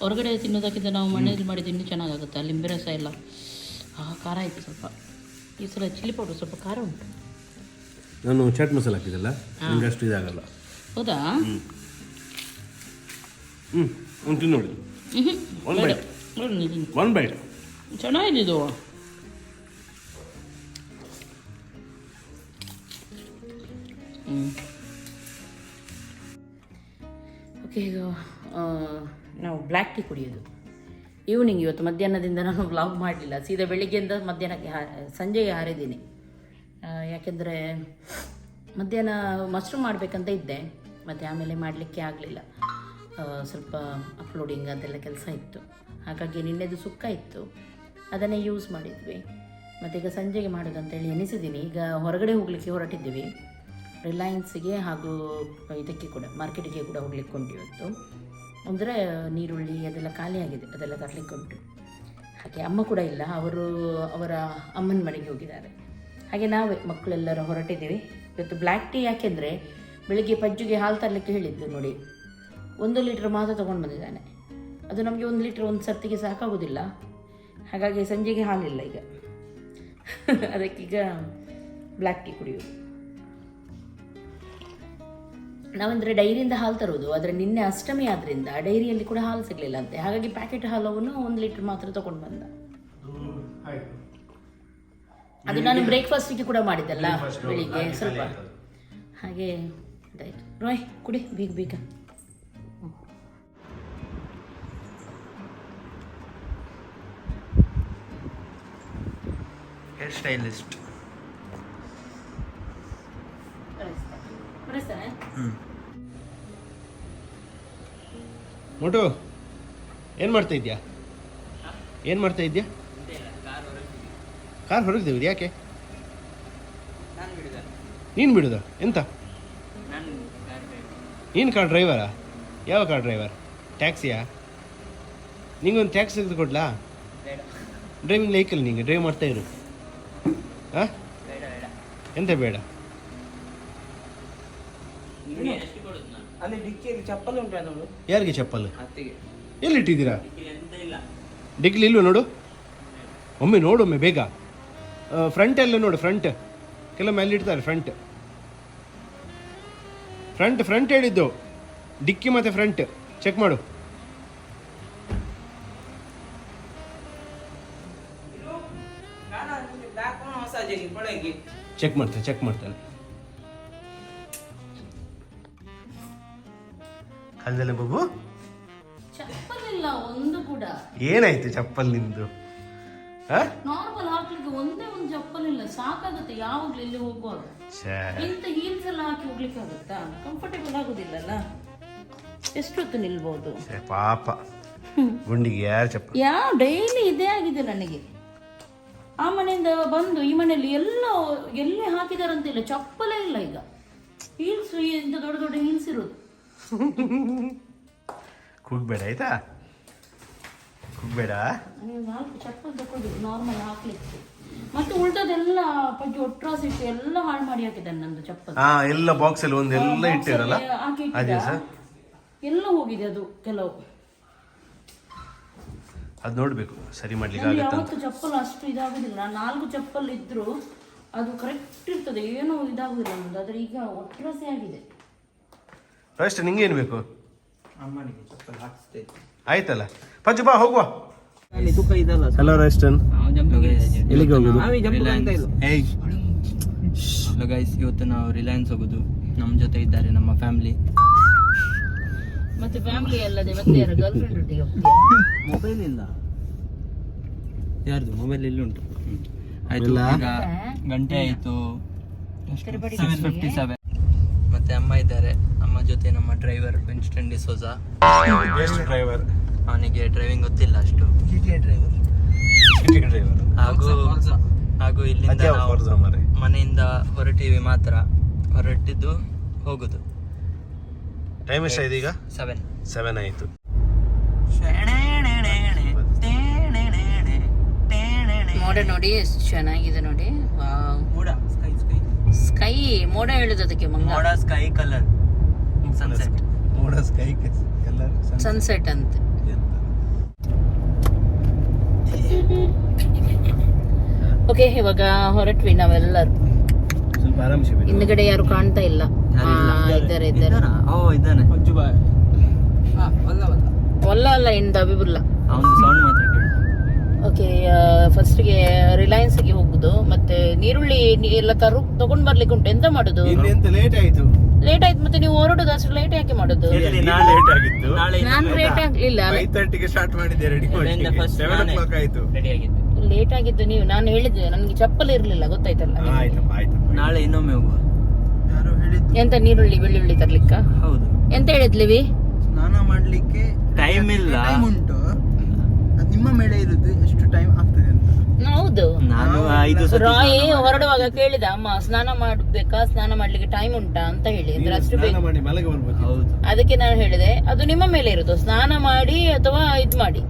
Speaker 3: ಹೊರಗಡೆ ತಿನ್ನೋದಕ್ಕಿಂತ ನಾವು ಮನೇಲಿ ಮಾಡಿದ್ದು ಇನ್ನೂ ಚೆನ್ನಾಗಾಗುತ್ತೆ ಲಿಂಬೆ ರಸ ಎಲ್ಲ. ಆ ಖಾರ ಆಯಿತು ಸ್ವಲ್ಪ. ಈ ಸಲ ಚಿಲ್ಲಿ ಪೌಡರ್ ಸ್ವಲ್ಪ ಖಾರ ಉಂಟು.
Speaker 1: ನಾನು ಚಾಟ್ ಮಸಾಲ ಹಾಕಿದ್ದಲ್ಲ? ನಂಗೆ ಅಷ್ಟು ಇದಾಗಲ್ಲ.
Speaker 3: ಹೌದಾ?
Speaker 1: ಹ್ಞೂ ಒಂದು ತಿನ್ನು ನೋಡಿ. One bite. ಒನ್ ಬೈಟ್
Speaker 3: ಚೆನ್ನಾಗಿದ್ದು ಹ್ಞೂ ಓಕೆ ಈಗ ನಾವು ಬ್ಲ್ಯಾಕ್ ಟೀ ಕುಡಿಯೋದು. ಈವ್ನಿಂಗ್ ಇವತ್ತು ಮಧ್ಯಾಹ್ನದಿಂದ ನಾನು ವ್ಲಾಗ್ ಮಾಡಲಿಲ್ಲ. ಸೀದಾ ಬೆಳಿಗ್ಗೆಯಿಂದ ಮಧ್ಯಾಹ್ನಕ್ಕೆ ಸಂಜೆಗೆ ಹಾರಿದ್ದೀನಿ ಯಾಕೆಂದರೆ ಮಧ್ಯಾಹ್ನ ಮಶ್ರೂಮ್ ಮಾಡಬೇಕಂತ ಇದ್ದೆ. ಮತ್ತು ಆಮೇಲೆ ಮಾಡಲಿಕ್ಕೆ ಆಗಲಿಲ್ಲ. ಸ್ವಲ್ಪ ಅಪ್ಲೋಡಿಂಗ್ ಅದೆಲ್ಲ ಕೆಲಸ ಇತ್ತು. ಹಾಗಾಗಿ ನಿನ್ನೆದು ಸುಕ್ಕ ಇತ್ತು. ಅದನ್ನೇ ಯೂಸ್ ಮಾಡಿದ್ವಿ. ಮತ್ತು ಈಗ ಸಂಜೆಗೆ ಮಾಡೋದು ಅಂತೇಳಿ ಎನಿಸಿದ್ದೀನಿ ಈಗ ಹೊರಗಡೆ ಹೋಗಲಿಕ್ಕೆ ಹೊರಟಿದ್ದೀವಿ. ರಿಲಯನ್ಸಿಗೆ ಹಾಗೂ ಇದಕ್ಕೆ ಕೂಡ ಮಾರ್ಕೆಟಿಗೆ ಕೂಡ ಹೋಗ್ಲಿಕ್ಕೆ ಕೊಂಡಿವತ್ತು ಅಂದರೆ ನೀರುಳ್ಳಿ ಅದೆಲ್ಲ ಖಾಲಿಯಾಗಿದೆ ಅದೆಲ್ಲ ತರಲಿಕ್ಕೆ ಉಂಟು ಹಾಗೆ ಅಮ್ಮ ಕೂಡ ಇಲ್ಲ, ಅವರು ಅವರ ಅಮ್ಮನ ಮನೆಗೆ ಹೋಗಿದ್ದಾರೆ. ಹಾಗೆ ನಾವೇ ಮಕ್ಕಳೆಲ್ಲರೂ ಹೊರಟಿದ್ದೀವಿ. ಇವತ್ತು ಬ್ಲ್ಯಾಕ್ ಟೀ ಯಾಕೆಂದರೆ, ಬೆಳಿಗ್ಗೆ ಪಜ್ಜುಗೆ ಹಾಲು ತರಲಿಕ್ಕೆ ಹೇಳಿದ್ದು ನೋಡಿ. ಒಂದು ಲೀಟ್ರ್ ಮಾತ್ರ ತೊಗೊಂಡು ಬಂದಿದ್ದಾನೆ. ಅದು ನಮಗೆ ಒಂದು ಲೀಟ್ರ್ ಒಂದು ಸರ್ತಿಗೆ ಸಾಕಾಗೋದಿಲ್ಲ. ಹಾಗಾಗಿ ಸಂಜೆಗೆ ಹಾಲಿಲ್ಲ ಈಗ. ಅದಕ್ಕೀಗ ಬ್ಲ್ಯಾಕ್ ಟೀ ಕುಡಿಯೋದು ನಾವಂದರೆ ಡೈರಿಯಿಂದ ಹಾಲು ತರೋದು ಆದರೆ ನಿನ್ನೆ ಅಷ್ಟಮಿ ಆದ್ದರಿಂದ ಡೈರಿಯಲ್ಲಿ ಕೂಡ ಹಾಲು ಸಿಗಲಿಲ್ಲ ಅಂತೆ ಹಾಗಾಗಿ ಪ್ಯಾಕೆಟ್ ಹಾಲವನ್ನು ಒಂದು ಲೀಟ್ರ್ ಮಾತ್ರ ತೊಗೊಂಡು ಬಂದ. ಅದು ನಾನು ಬ್ರೇಕ್ಫಾಸ್ಟಿಗೆ ಕೂಡ ಮಾಡಿದ್ದಲ್ಲ ಬೆಳಿಗ್ಗೆ ಸ್ವಲ್ಪ. ಹಾಗೆ ಆಯ್ತು ರೋಯ್ ಕುಡಿ ಬೀಗ ಬೀಗ.
Speaker 4: ಹೇರ್ ಸ್ಟೈಲಿಸ್ಟ್
Speaker 1: ಮೋಟು ಏನು ಮಾಡ್ತಾ ಇದ್ಯಾ? ಏನು ಮಾಡ್ತಾ ಇದ್ಯಾ? ಕಾರ್ ಹೊರಗಿದ್ದೀವಿ ಯಾಕೆ? ನೀನು ಬಿಡುದ? ಎಂತ? ನೀನು ಕಾರ್ ಡ್ರೈವರಾ. ಯಾವ ಕಾರ್ ಡ್ರೈವರ್? ಟ್ಯಾಕ್ಸಿಯಾ? ನಿಂಗೊಂದು ಟ್ಯಾಕ್ಸಿ ತೆಗೆದು ಕೊಡ್ಲಾ ಡ್ರೈವಿಂಗ್ ವೆಹಿಕಲ್ ನಿಂಗೆ ಡ್ರೈವ್ ಮಾಡ್ತಾ ಇರು. ಹಾಂ ಎಂತ ಬೇಡ?
Speaker 5: ಅಲ್ಲಿ ಡಿಕ್ಕಿಯಲ್ಲಿ ಚಪ್ಪಲಿ ಉಂಟಾ ನೋಡು.
Speaker 1: ಯಾರಿಗೆ ಚಪ್ಪಲ್?
Speaker 5: ಅತ್ತಿಗೆ.
Speaker 1: ಎಲ್ಲಿಟ್ಟಿದ್ದೀರಾ?
Speaker 5: ಎಂತ ಇಲ್ಲ.
Speaker 1: ಡಿಗ್ಲಿ ಇಲ್ವ ನೋಡು? ಒಮ್ಮೆ ನೋಡು ಒಮ್ಮೆ ಬೇಗ. ಫ್ರಂಟ್ ಎಲ್ಲ ನೋಡು ಫ್ರಂಟ್ ಕೆಲವೊಮ್ಮೆ ಅಲ್ಲಿ ಇಡ್ತಾರೆ ಫ್ರಂಟ್ ಫ್ರಂಟ್ ಫ್ರಂಟ್ ಹೇಳಿದ್ದು. ಡಿಕ್ಕಿ ಮತ್ತೆ ಫ್ರಂಟ್ ಚೆಕ್ ಮಾಡು. ಚೆಕ್ ಮಾಡ್ತಾನೆ ಚೆಕ್ ಮಾಡ್ತಾನೆ ಅಲ್ದಲ್ಲ ಬಾಬು
Speaker 3: ಚಪ್ಪಲಿಲ್ಲ ಒಂದು ಕೂಡ.
Speaker 1: ಏನಾಯ್ತು ಚಪ್ಪಲ್ ನಿಂದು?
Speaker 3: ನಾರ್ಮಲ್ ಹಾಕ್ಲಿಕ್ಕೆ ಒಂದೇ ಒಂದು ಚಪ್ಪಲ್ ಇಲ್ಲ ಸಾಕಾಗುತ್ತೆ ಯಾವಾಗ್ಲೂ ಇಲ್ಲಿ ಹೋಗುವಾಗ. ಇಂತ ಹೀಲ್ಸ್ ಎಲ್ಲ ಹಾಕಿ ಹೋಗ್ಲಿಕ್ಕೆ ಆಗುತ್ತಾ? ಕಂಫರ್ಟೇಬಲ್ ಆಗುದಿಲ್ಲಲ್ಲ. ಎಷ್ಟೊತ್ತು ನಿಲ್ಬಹುದು
Speaker 1: ಪಾಪ. ಗುಂಡಿಗೆ ಯಾರು ಚಪ್ಪಲ್?
Speaker 3: ಯಾ ಡೈಲಿ ಇದೇ ಆಗಿದೆ ನನಗೆ. ಆ ಮನೆಯಿಂದ ಬಂದು ಈ ಮನೆಯಲ್ಲಿ ಎಲ್ಲ ಎಲ್ಲಿ ಹಾಕಿದಾರಂತಿಲ್ಲ ಚಪ್ಪಲೇ ಇಲ್ಲ ಈಗ. ಹೀಲ್ಸ್ ಇಂತ ದೊಡ್ಡ ದೊಡ್ಡ ಹೀಲ್ಸ್ ಇರೋದು.
Speaker 1: ಕೂಗ್ಬೇಡ ಆಯ್ತಾ? ಕೂಗ್ಬೇಡ?
Speaker 3: ನಾಲ್ಕು ಚಪ್ಪಲ್ ತಗೊಂಡು ನಾರ್ಮಲ್ ಹಾಕ್ಲಿಕ್ಕೆ. ಮತ್ತೆ ಉಳ್ದದೆಲ್ಲ ಪಜ್ಜಿ ಒಟ್ರಾಸಿಟ್ಟು ಎಲ್ಲ ಹಾಳು ಮಾಡಿ ಹಾಕಿದ್ದಾನೆ ನಂದು ಚಪ್ಪಲ್.
Speaker 1: ಹಾ ಎಲ್ಲ ಬಾಕ್ಸ್ ಅಲ್ಲಿ ಒಂದು ಎಲ್ಲ ಇಟ್ಟಿರಲ್ಲ?
Speaker 3: ಹಾಕಿ ಇಟ್ಟಿದ್ದ.
Speaker 1: ದಿವಸ
Speaker 3: ಎಲ್ಲ ಹೋಗಿದೆ ಅದು ಕೆಲವು.
Speaker 1: ಅದು ನೋಡ್ಬೇಕು ಸರಿ ಮಾಡ್ಲಿಕ್ಕೆ ಆಗುತ್ತೆ
Speaker 3: ಯಾವತ್ತು ಚಪ್ಪಲ್ ಅಷ್ಟು ಇದಾಗುದಿಲ್ಲ. ನಾಲ್ಕು ಚಪ್ಪಲ್ ಇದ್ರು ಅದು ಕರೆಕ್ಟ್ ಇರ್ತದೆ. ಏನೂ ಇದಾಗುದಿಲ್ಲ ನಮ್ದು ಆದ್ರೆ ಈಗ ಒಟ್ರಾಸೆ ಆಗಿದೆ.
Speaker 1: ಫಸ್ಟ್ ನಿಂಗೇನು ಬೇಕು?
Speaker 5: ಅಮ್ಮನಿಗೆ ಚಪ್ಪಲ್ ಹಾಕಿಸ್ತೇ
Speaker 1: ಆಯ್ತಲ್ಲ. ಪಜ್ಜು ಬಾ ಹೋಗುವ.
Speaker 5: ಅಲ್ಲಿ ತೂಕ ಇದಲ್ಲ
Speaker 1: ಹಲೋ ರೆಸ್ಟನ್ ಎಲ್ಲಿಗೆ ಹೋಗುದು?
Speaker 5: ನಾವೇ ಜಂಪ್ ಅಂತ ಇಲ್ಲ
Speaker 6: ಹಲೋ ಗೈಸ್ ಇವತ್ತು ನಾವು ರಿಲಯನ್ಸ್ ಹೋಗೋದು. ನಮ್ಮ ಜೊತೆ ಇದ್ದಾರೆ ನಮ್ಮ ಫ್ಯಾಮಿಲಿ
Speaker 3: ಮತ್ತೆ ಫ್ಯಾಮಿಲಿ ಅಲ್ಲದೆ ಮತ್ತೆ ಯಾರು ಗರ್ಲ್ ಫ್ರೆಂಡ್ ಒಟ್ಟಿಗೆ ಹೋಗ್ತೀಯಾ?
Speaker 5: ಮೊಬೈಲ್ ಇಲ್ಲ.
Speaker 6: ಯಾರ್ದು? ಮೊಬೈಲ್ ಇಲ್ಲಿ ಉಂಟು. ಆಯ್ತು ಈಗ ಗಂಟೆ ಆಯಿತು. ಸೆವೆನ್ ಫಿಫ್ಟಿ ಸೆವೆನ್ ಮತ್ತೆ ಅಮ್ಮ ಇದ್ದಾರೆ. ಅಮ್ಮ ಜೊತೆ ನಮ್ಮ driver Winston D'Souza
Speaker 1: best driver
Speaker 6: ಅವನಿಗೆ ಡ್ರೈವಿಂಗ್ ಗೊತ್ತಿಲ್ಲ ಅಷ್ಟು.
Speaker 1: ಡ್ರೈವರ್
Speaker 6: ಹಾಗೂ ಹಾಗೂ ಇಲ್ಲಿಂದ ನಾವು? ಮನೆಯಿಂದ ಹೊರಟಿವಿ ಮಾತ್ರ ಹೊರಟಿದ್ದು ಹೋಗುದು.
Speaker 1: ಟೈಮ್ ಎಷ್ಟಾಯ್ತು ಈಗ?
Speaker 6: ಸೆವೆನ್
Speaker 1: ಸೆವೆನ್ ಆಯಿತು.
Speaker 3: ಮೋಡ ನೋಡಿ ಎಷ್ಟು ಚೆನ್ನಾಗಿದೆ ನೋಡಿ.
Speaker 6: ಮೋಡ ಸ್ಕೈ ಸ್ಕೈ
Speaker 3: ಸ್ಕೈ ಮೋಡ ಹೇಳುದು ಅದಕ್ಕೆ ಮಂಗ?
Speaker 6: ಮೋಡ ಸ್ಕೈ ಕಲರ್ ಸನ್ಸೆಟ್
Speaker 1: ಮೋಡ ಸ್ಕೈ ಕಲರ್
Speaker 3: ಸನ್ಸೆಟ್ ಅಂತ. ಓಕೆ ಇವಾಗ ಹೊರಟ್ವಿ ನಾವೆಲ್ಲರೂ.
Speaker 1: ಸ್ವಲ್ಪ ಆರಾಮಿಸಿ.
Speaker 3: ಹಿಂದ್ಗಡೆ ಯಾರು ಕಾಣ್ತಾ ಇಲ್ಲ. ಆ, ಇದ್ದಾರೆ. ಇದ್ದಾರೆ
Speaker 6: ಓ ಇದ್ದಾನೆ.
Speaker 5: ಅಲ್ಲ
Speaker 3: ಒಲ್ಲ ಅಲ್ಲ ಇಂದ ಅಬಿಬುಲ್ಲ
Speaker 6: ಅವನು ಸೌಂಡ್ ಮಾತ್ರ ಕೇಳು.
Speaker 3: ಓಕೆ ಫಸ್ಟ್ಗೆ ರಿಲಯನ್ಸ್ಗೆ ಹೋಗುದು ಮತ್ತೆ ನೀರುಳ್ಳಿ ಎಲ್ಲ ತರು ತಗೊಂಡ್ ಬರ್ಲಿಕ್ಕೆ ಉಂಟು ಎಂತ ಮಾಡುದು?
Speaker 1: ಇನ್ನೆಂತ ಲೇಟ್ ಆಯ್ತು?
Speaker 3: ಲೇಟ್ ಆಯ್ತು ಮತ್ತೆ ನೀವು ಹೊರಡುದು ಅಷ್ಟು ಲೇಟ್ ಯಾಕೆ ಮಾಡುದು? ನಾನು ಲೇಟ್ ಆಗ್ಲಿಲ್ಲ.
Speaker 1: ಸ್ಟಾರ್ಟ್ ಮಾಡಿದ್ದೆ ರೆಡಿ ಆಯ್ತು.
Speaker 6: ರೆಡಿ ಆಗಿದ್ದು.
Speaker 3: ಲೇಟ್ ಆಗಿದ್ದು ನೀವು ನಾನು ಹೇಳಿದ್ದೆ ನನಗೆ ಚಪ್ಪಲ್ ಇರ್ಲಿಲ್ಲ ಗೊತ್ತಾಯ್ತಲ್ಲ?
Speaker 6: ನಾಳೆ ಇನ್ನೊಮ್ಮೆ ಹೋಗುವ.
Speaker 3: ಎಂತ ನೀರುಳ್ಳಿ ಬೆಳ್ಳುಳ್ಳಿ ತರ್ಲಿಕ್ಕ?
Speaker 6: ಹೌದು.
Speaker 3: ಎಂತ ಹೇಳಿದ್ಲಿವಿ
Speaker 5: ಸ್ನಾನ ಮಾಡ್ಲಿಕ್ಕೆ
Speaker 6: ಟೈಮ್ ಇಲ್ಲ.
Speaker 5: ಟೈಮ್ ಉಂಟು. ಅದು ನಿಮ್ಮ ಮೇಲೆ ಇರುದು ಎಷ್ಟು ಟೈಮ್ ಆಗ್ತದೆ?
Speaker 3: ಹೌದು.
Speaker 6: ನಾನು ಐದು ಸತಿ
Speaker 3: ರಾಯ್ ಹೊರಡುವಾಗ ಕೇಳಿದ ಅಮ್ಮ ಸ್ನಾನ ಮಾಡ್ಬೇಕಾ? ಸ್ನಾನ ಮಾಡ್ಲಿಕ್ಕೆ ಟೈಮ್ ಉಂಟಾ? ಅಂತ ಹೇಳಿ. ಅಂದ್ರೆ ಅಷ್ಟು
Speaker 1: ಸ್ನಾನ ಮಾಡಿ ಮಲಗಿ ಬರ್ಬೋದು.
Speaker 6: ಹೌದು.
Speaker 3: ಅದಕ್ಕೆ ನಾನು ಹೇಳಿದೆ ಅದು ನಿಮ್ಮ ಮೇಲೆ ಇರೋದು. ಸ್ನಾನ ಮಾಡಿ ಅಥವಾ ಇದು ಮಾಡಿ.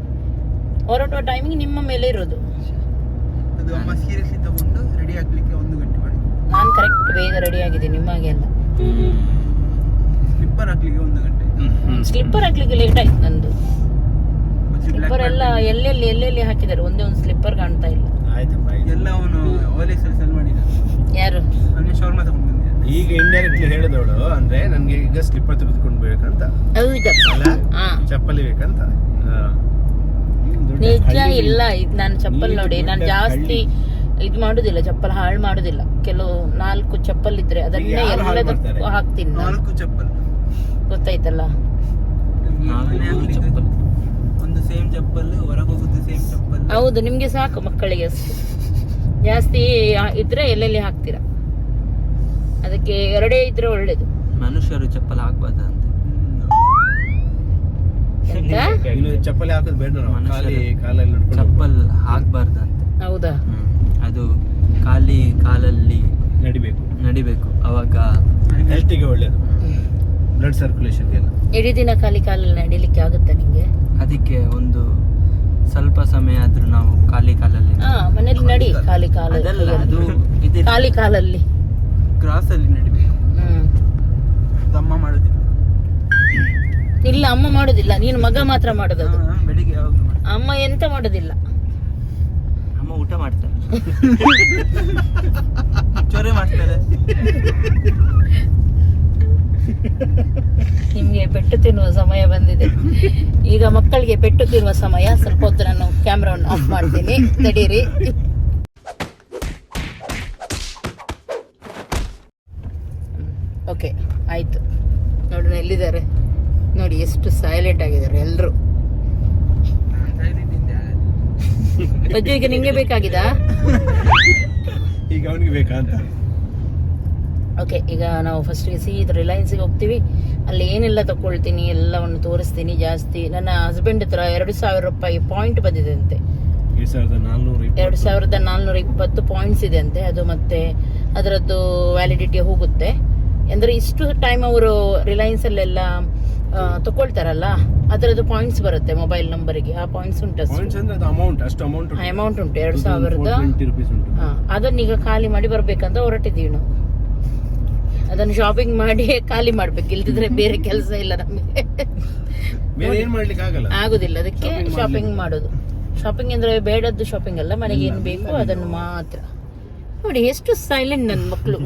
Speaker 3: ಹೊರಡುವ ಟೈಮಿಂಗ್ ನಿಮ್ಮ ಮೇಲೆ ಇರೋದು.
Speaker 5: ಅದು ಅಮ್ಮ ಸೀರಿಯಸ್ಲಿ ತಗೊಂಡು ರೆಡಿ ಆಗ್ಲಿಕ್ಕೆ ಒಂದು ಗಂಟೆ ಮಾಡಿ.
Speaker 3: ನಾನು ಕರೆಕ್ಟ್ ಬೇಗ ರೆಡಿ ಆಗಿದೆ ನಿಮಗೆ ಎಲ್ಲ
Speaker 5: ಸ್ಲಿಪ್ಪರ್ ಹಾಕ್ಲಿಕ್ಕೆ ಒಂದು ಗಂಟೆ.
Speaker 3: ಸ್ಲಿಪ್ಪರ್ ಹಾಕ್ಲಿಕ್ಕೆ ಲೇಟ್ ಆಯ್ತು ನಂದು. ಸ್ಲಿಪ್ಪರ್ ಎಲ್ಲ. ಎಲ್ಲೆಲ್ಲಿ ಎಲ್ಲೆಲ್ಲಿ ಹಾಕಿದ್ದಾರೆ? ಒಂದೇ ಒಂದು ಸ್ಲಿಪ್ಪರ್ ಕಾಣ್ತಾ ಇಲ್ಲ.
Speaker 1: ಆಯ್ತಪ್ಪ ಆಯ್ತು
Speaker 5: ಎಲ್ಲ ಅವನು ಸೆಲ್ ಮಾಡಿದ.
Speaker 3: ಯಾರು?
Speaker 5: ಅವನೇ ಶೋರ್ಮ ತಗೊಂಡು
Speaker 1: ಈಗ ಇಂಡೈರೆಕ್ಟ್ಲಿ ಹೇಳಿದವಳು ಅಂದ್ರೆ ನನ್ಗೆ ಈಗ ಸ್ಲಿಪ್ಪರ್ ತೆಗೆದುಕೊಂಡು ಬೇಕಂತ. ಚಪ್ಪಲಿ ಬೇಕಂತ.
Speaker 3: ನಿಜ ಇಲ್ಲ ಇದು ನಾನು ಚಪ್ಪಲ್ ನೋಡಿ ನಾನು ಜಾಸ್ತಿ ಇದು ಮಾಡುದಿಲ್ಲ ಚಪ್ಪಲ್ ಹಾಳು ಮಾಡುದಿಲ್ಲ. ಕೆಲವು ನಾಲ್ಕು ಚಪ್ಪಲ್ ಇದ್ರೆ ಅದನ್ನೇ ಎಲ್ಲದಕ್ಕೂ ಹಾಕ್ತೀನಿ
Speaker 5: ನಾಲ್ಕು ಚಪ್ಪಲ್.
Speaker 3: ಗೊತ್ತಾಯ್ತಲ್ಲ?
Speaker 6: ಚಪ್ಪಲ್.
Speaker 5: ಸೇಮ್ ಚಪ್ಪಲ್ ಹೊರಗೆ ಹೋಗುದು ಸೇಮ್ ಚಪ್ಪಲ್.
Speaker 3: ಹೌದು ನಿಮ್ಗೆ ಸಾಕು ಮಕ್ಕಳಿಗೆ. ಅಷ್ಟು ಜಾಸ್ತಿ ಇದ್ರೆ ಎಲ್ಲೆಲ್ಲಿ ಹಾಕ್ತೀರಾ? ಅದಕ್ಕೆ ಎರಡೇ ಇದ್ರೆ ಒಳ್ಳೇದು.
Speaker 6: ಮನುಷ್ಯರು ಚಪ್ಪಲ್ ಹಾಕ್ಬಾರ್ದಂತೆ
Speaker 3: ಎಂತ?
Speaker 1: ಇನ್ನು ಚಪ್ಪಲಿ ಹಾಕೋದು ಬೇಡ ನಾವು. ಖಾಲಿ ಕಾಲಲ್ಲಿ ನಡ್ಕೊಂಡು
Speaker 6: ಚಪ್ಪಲ್ ಹಾಕ್ಬಾರ್ದಂತೆ
Speaker 3: ಹೌದಾ?
Speaker 6: ಹ್ಮ್. ಅದು ಖಾಲಿ ಕಾಲಲ್ಲಿ
Speaker 1: ನಡಿಬೇಕು.
Speaker 6: ನಡಿಬೇಕು. ಅವಾಗ
Speaker 1: ಹೆಲ್ತಿಗೆ ಒಳ್ಳೇದು. ಬ್ಲಡ್ ಸರ್ಕ್ಯುಲೇಷನ್ಗೆಲ್ಲ
Speaker 3: ಇಡೀ ದಿನ ಖಾಲಿ ಕಾಲಲ್ಲಿ ನಡಿಲಿಕ್ಕೆ ಆಗುತ್ತಾ ನಿಂಗೆ?
Speaker 6: ಅದಕ್ಕೆ ಒಂದು ಸ್ವಲ್ಪ ಸಮಯ ಆದ್ರೂ ನಾವು ಖಾಲಿ ಕಾಲಲ್ಲಿ
Speaker 3: ಮನೇಲಿ ನಡಿ ಖಾಲಿ ಕಾಲಲ್ಲಿ
Speaker 6: ಅದು ಇದೆ
Speaker 3: ಖಾಲಿ ಕಾಲಲ್ಲಿ.
Speaker 5: ಕ್ರಾಸ್ ಅಲ್ಲಿ ನಡಿಬೇಕು ಅಮ್ಮ ಮಾಡೋದಿಲ್ಲ.
Speaker 3: ಇಲ್ಲ ಅಮ್ಮ ಮಾಡೋದಿಲ್ಲ. ನೀನು ಮಗ ಮಾತ್ರ ಮಾಡೋದು
Speaker 5: ಬೆಳಿಗ್ಗೆ ಯಾವಾಗ್ಲೂ ಮಾಡಿ.
Speaker 3: ಅಮ್ಮ ಎಂತ ಮಾಡೋದಿಲ್ಲ.
Speaker 6: ಅಮ್ಮ ಊಟ ಮಾಡ್ತಾರೆ.
Speaker 5: ಚೊರೆ ಮಾಡ್ತಾರೆ.
Speaker 3: ನಿಮ್ಗೆ ಪೆಟ್ಟು ತಿನ್ನುವ ಸಮಯ ಬಂದಿದೆ. ಈಗ ಮಕ್ಕಳಿಗೆ ಪೆಟ್ಟು ತಿನ್ನುವ ಸಮಯ. ಸ್ವಲ್ಪ ಹೊತ್ತು ನಾನು ಕ್ಯಾಮ್ರಾವನ್ನು ಆಫ್ ಮಾಡ್ತೀನಿ. ತಡೀರಿ. ಓಕೆ ಆಯ್ತು. ನೋಡೋಣ ಎಲ್ಲಿದ್ದಾರೆ? ನೋಡಿ, ಎಷ್ಟು ಸೈಲೆಂಟ್ ಆಗಿದ್ದಾರೆ ಎಲ್ಲರೂ ಈಗ ನಿಂಗೆ ಬೇಕಾಗಿದಾ?
Speaker 1: ಈಗ ಅವನಿಗೆ ಬೇಕಾ ಅಂತ?
Speaker 3: ಓಕೆ ಈಗ ನಾವು ಫಸ್ಟಿಗೆ ಇದು ರಿಲಯನ್ಸಿಗೆ ಹೋಗ್ತೀವಿ. ಅಲ್ಲಿ ಏನೆಲ್ಲ ತಗೊಳ್ತೀನಿ ಎಲ್ಲವನ್ನು ತೋರಿಸ್ತೀನಿ ಜಾಸ್ತಿ. ನನ್ನ ಹಸ್ಬೆಂಡ್ ಹತ್ರ ಎರಡು ಸಾವಿರ ರೂಪಾಯಿ ಪಾಯಿಂಟ್ ಬಂದಿದೆ ಅಂತೆ
Speaker 1: ಎರಡ್ ಸಾವಿರದ ನಾಲ್ನೂರ
Speaker 3: ಇಪ್ಪತ್ತು ಪಾಯಿಂಟ್ಸ್ ಇದೆ ಅಂತೆ ಅದು ಮತ್ತೆ ಅದರದ್ದು ವ್ಯಾಲಿಡಿಟಿ ಹೋಗುತ್ತೆ. ಅಂದರೆ ಇಷ್ಟು ಟೈಮ್ ಅವರು ರಿಲಯನ್ಸ್ ಅಲ್ಲೆಲ್ಲ ಆ, ತಗೊಳ್ತಾರಲ್ಲ ಅದರದ್ದು ಪಾಯಿಂಟ್ಸ್ ಬರುತ್ತೆ ಮೊಬೈಲ್ ನಂಬರಿಗೆ ಆ ಪಾಯಿಂಟ್ಸ್ ಉಂಟು
Speaker 1: ಅಮೌಂಟ್
Speaker 3: ಉಂಟು. ಎರಡು ಸಾವಿರದ. ಅದನ್ನ ಈಗ ಖಾಲಿ ಮಾಡಿ ಬರ್ಬೇಕಂತ ಹೊರಟಿದ್ದೀವಿ ನಾವು. ಅದನ್ನು ಶಾಪಿಂಗ್ ಮಾಡಿ ಖಾಲಿ ಮಾಡ್ಬೇಕು. ಇಲ್ದಿದ್ರೆ ಬೇರೆ ಕೆಲಸ ಇಲ್ಲ ನಮಗೆ.
Speaker 1: ಬೇರೆ ಏನ್ ಮಾಡ್ಲಿಕ್ಕೆ ಆಗಲ್ಲ?
Speaker 3: ಆಗುದಿಲ್ಲ. ಅದಕ್ಕೆ ಶಾಪಿಂಗ್ ಮಾಡೋದು. ಶಾಪಿಂಗ್ ಅಂದ್ರೆ ಬೇಡದ್ದು ಶಾಪಿಂಗ್ ಅಲ್ಲ ಮನೆಗೆ ಏನು ಬೇಕು ಅದನ್ನು ಮಾತ್ರ. ನೋಡಿ ಎಷ್ಟು ಸೈಲೆಂಟ್ ನನ್ನ ಮಕ್ಕಳು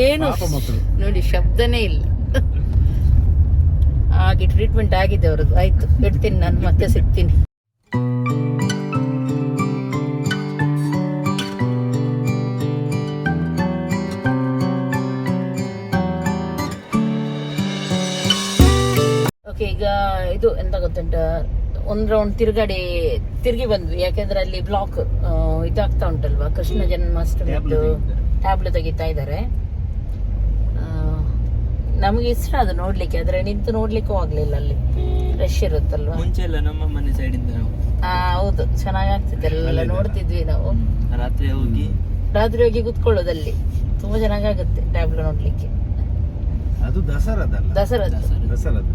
Speaker 3: ಏನು. ನೋಡಿ ಶಬ್ದನೇ ಇಲ್ಲ. ಹಾಗೆ ಟ್ರೀಟ್ಮೆಂಟ್ ಆಗಿದೆ ಅವ್ರದ್ದು. ಆಯ್ತು ಇಡ್ತೀನಿ ನಾನು ಮತ್ತೆ ಸಿಗ್ತೀನಿ. ಇದು ಎಂತ ಗೊತ್ತುಂಟ? ಒಂದ್ ರೌಂಡ್ ತಿರುಗಡೆ ತಿರುಗಿ ಬಂದ್ವಿ. ಯಾಕೆಂದ್ರೆ ಅಲ್ಲಿ ಬ್ಲಾಕ್ ಇದಾಗ್ತಾ ಉಂಟಲ್ವಾ? ಕೃಷ್ಣ ಜನ್ಮಾಷ್ಟಮಿ. ಟ್ಯಾಬ್ಲೆಟ್ ತೆಗಿತಾ ಇದ್ದಾರೆ ನಮಗೆ ಇಷ್ಟ ಅದು ನೋಡ್ಲಿಕ್ಕೆ. ಆದ್ರೆ ನಿಂತು ನೋಡ್ಲಿಕ್ಕೂ ಆಗ್ಲಿಲ್ಲ ಅಲ್ಲಿ. ರಶ್ ಇರುತ್ತಲ್ವಾ?
Speaker 6: ಮುಂಚೆ ಎಲ್ಲ ನಮ್ಮ ಮನೆ ಸೈಡ್ ಇಂದ ನಾವು.
Speaker 3: ಆ ಹೌದು. ಚೆನ್ನಾಗಿ ಆಗ್ತಿದೆ ಎಲ್ಲ ನೋಡ್ತಿದ್ವಿ ನಾವು.
Speaker 6: ರಾತ್ರಿ ಹೋಗಿ.
Speaker 3: ರಾತ್ರಿ ಹೋಗಿ ಕುತ್ಕೊಳ್ಳೋದಲ್ಲಿ ತುಂಬಾ ಚೆನ್ನಾಗಾಗುತ್ತೆ ಟ್ಯಾಬ್ಲೆಟ್ ನೋಡ್ಲಿಕ್ಕೆ.
Speaker 1: ಅದು ದಸರಾ
Speaker 3: ದಸರಾ
Speaker 1: ದಸರಾದ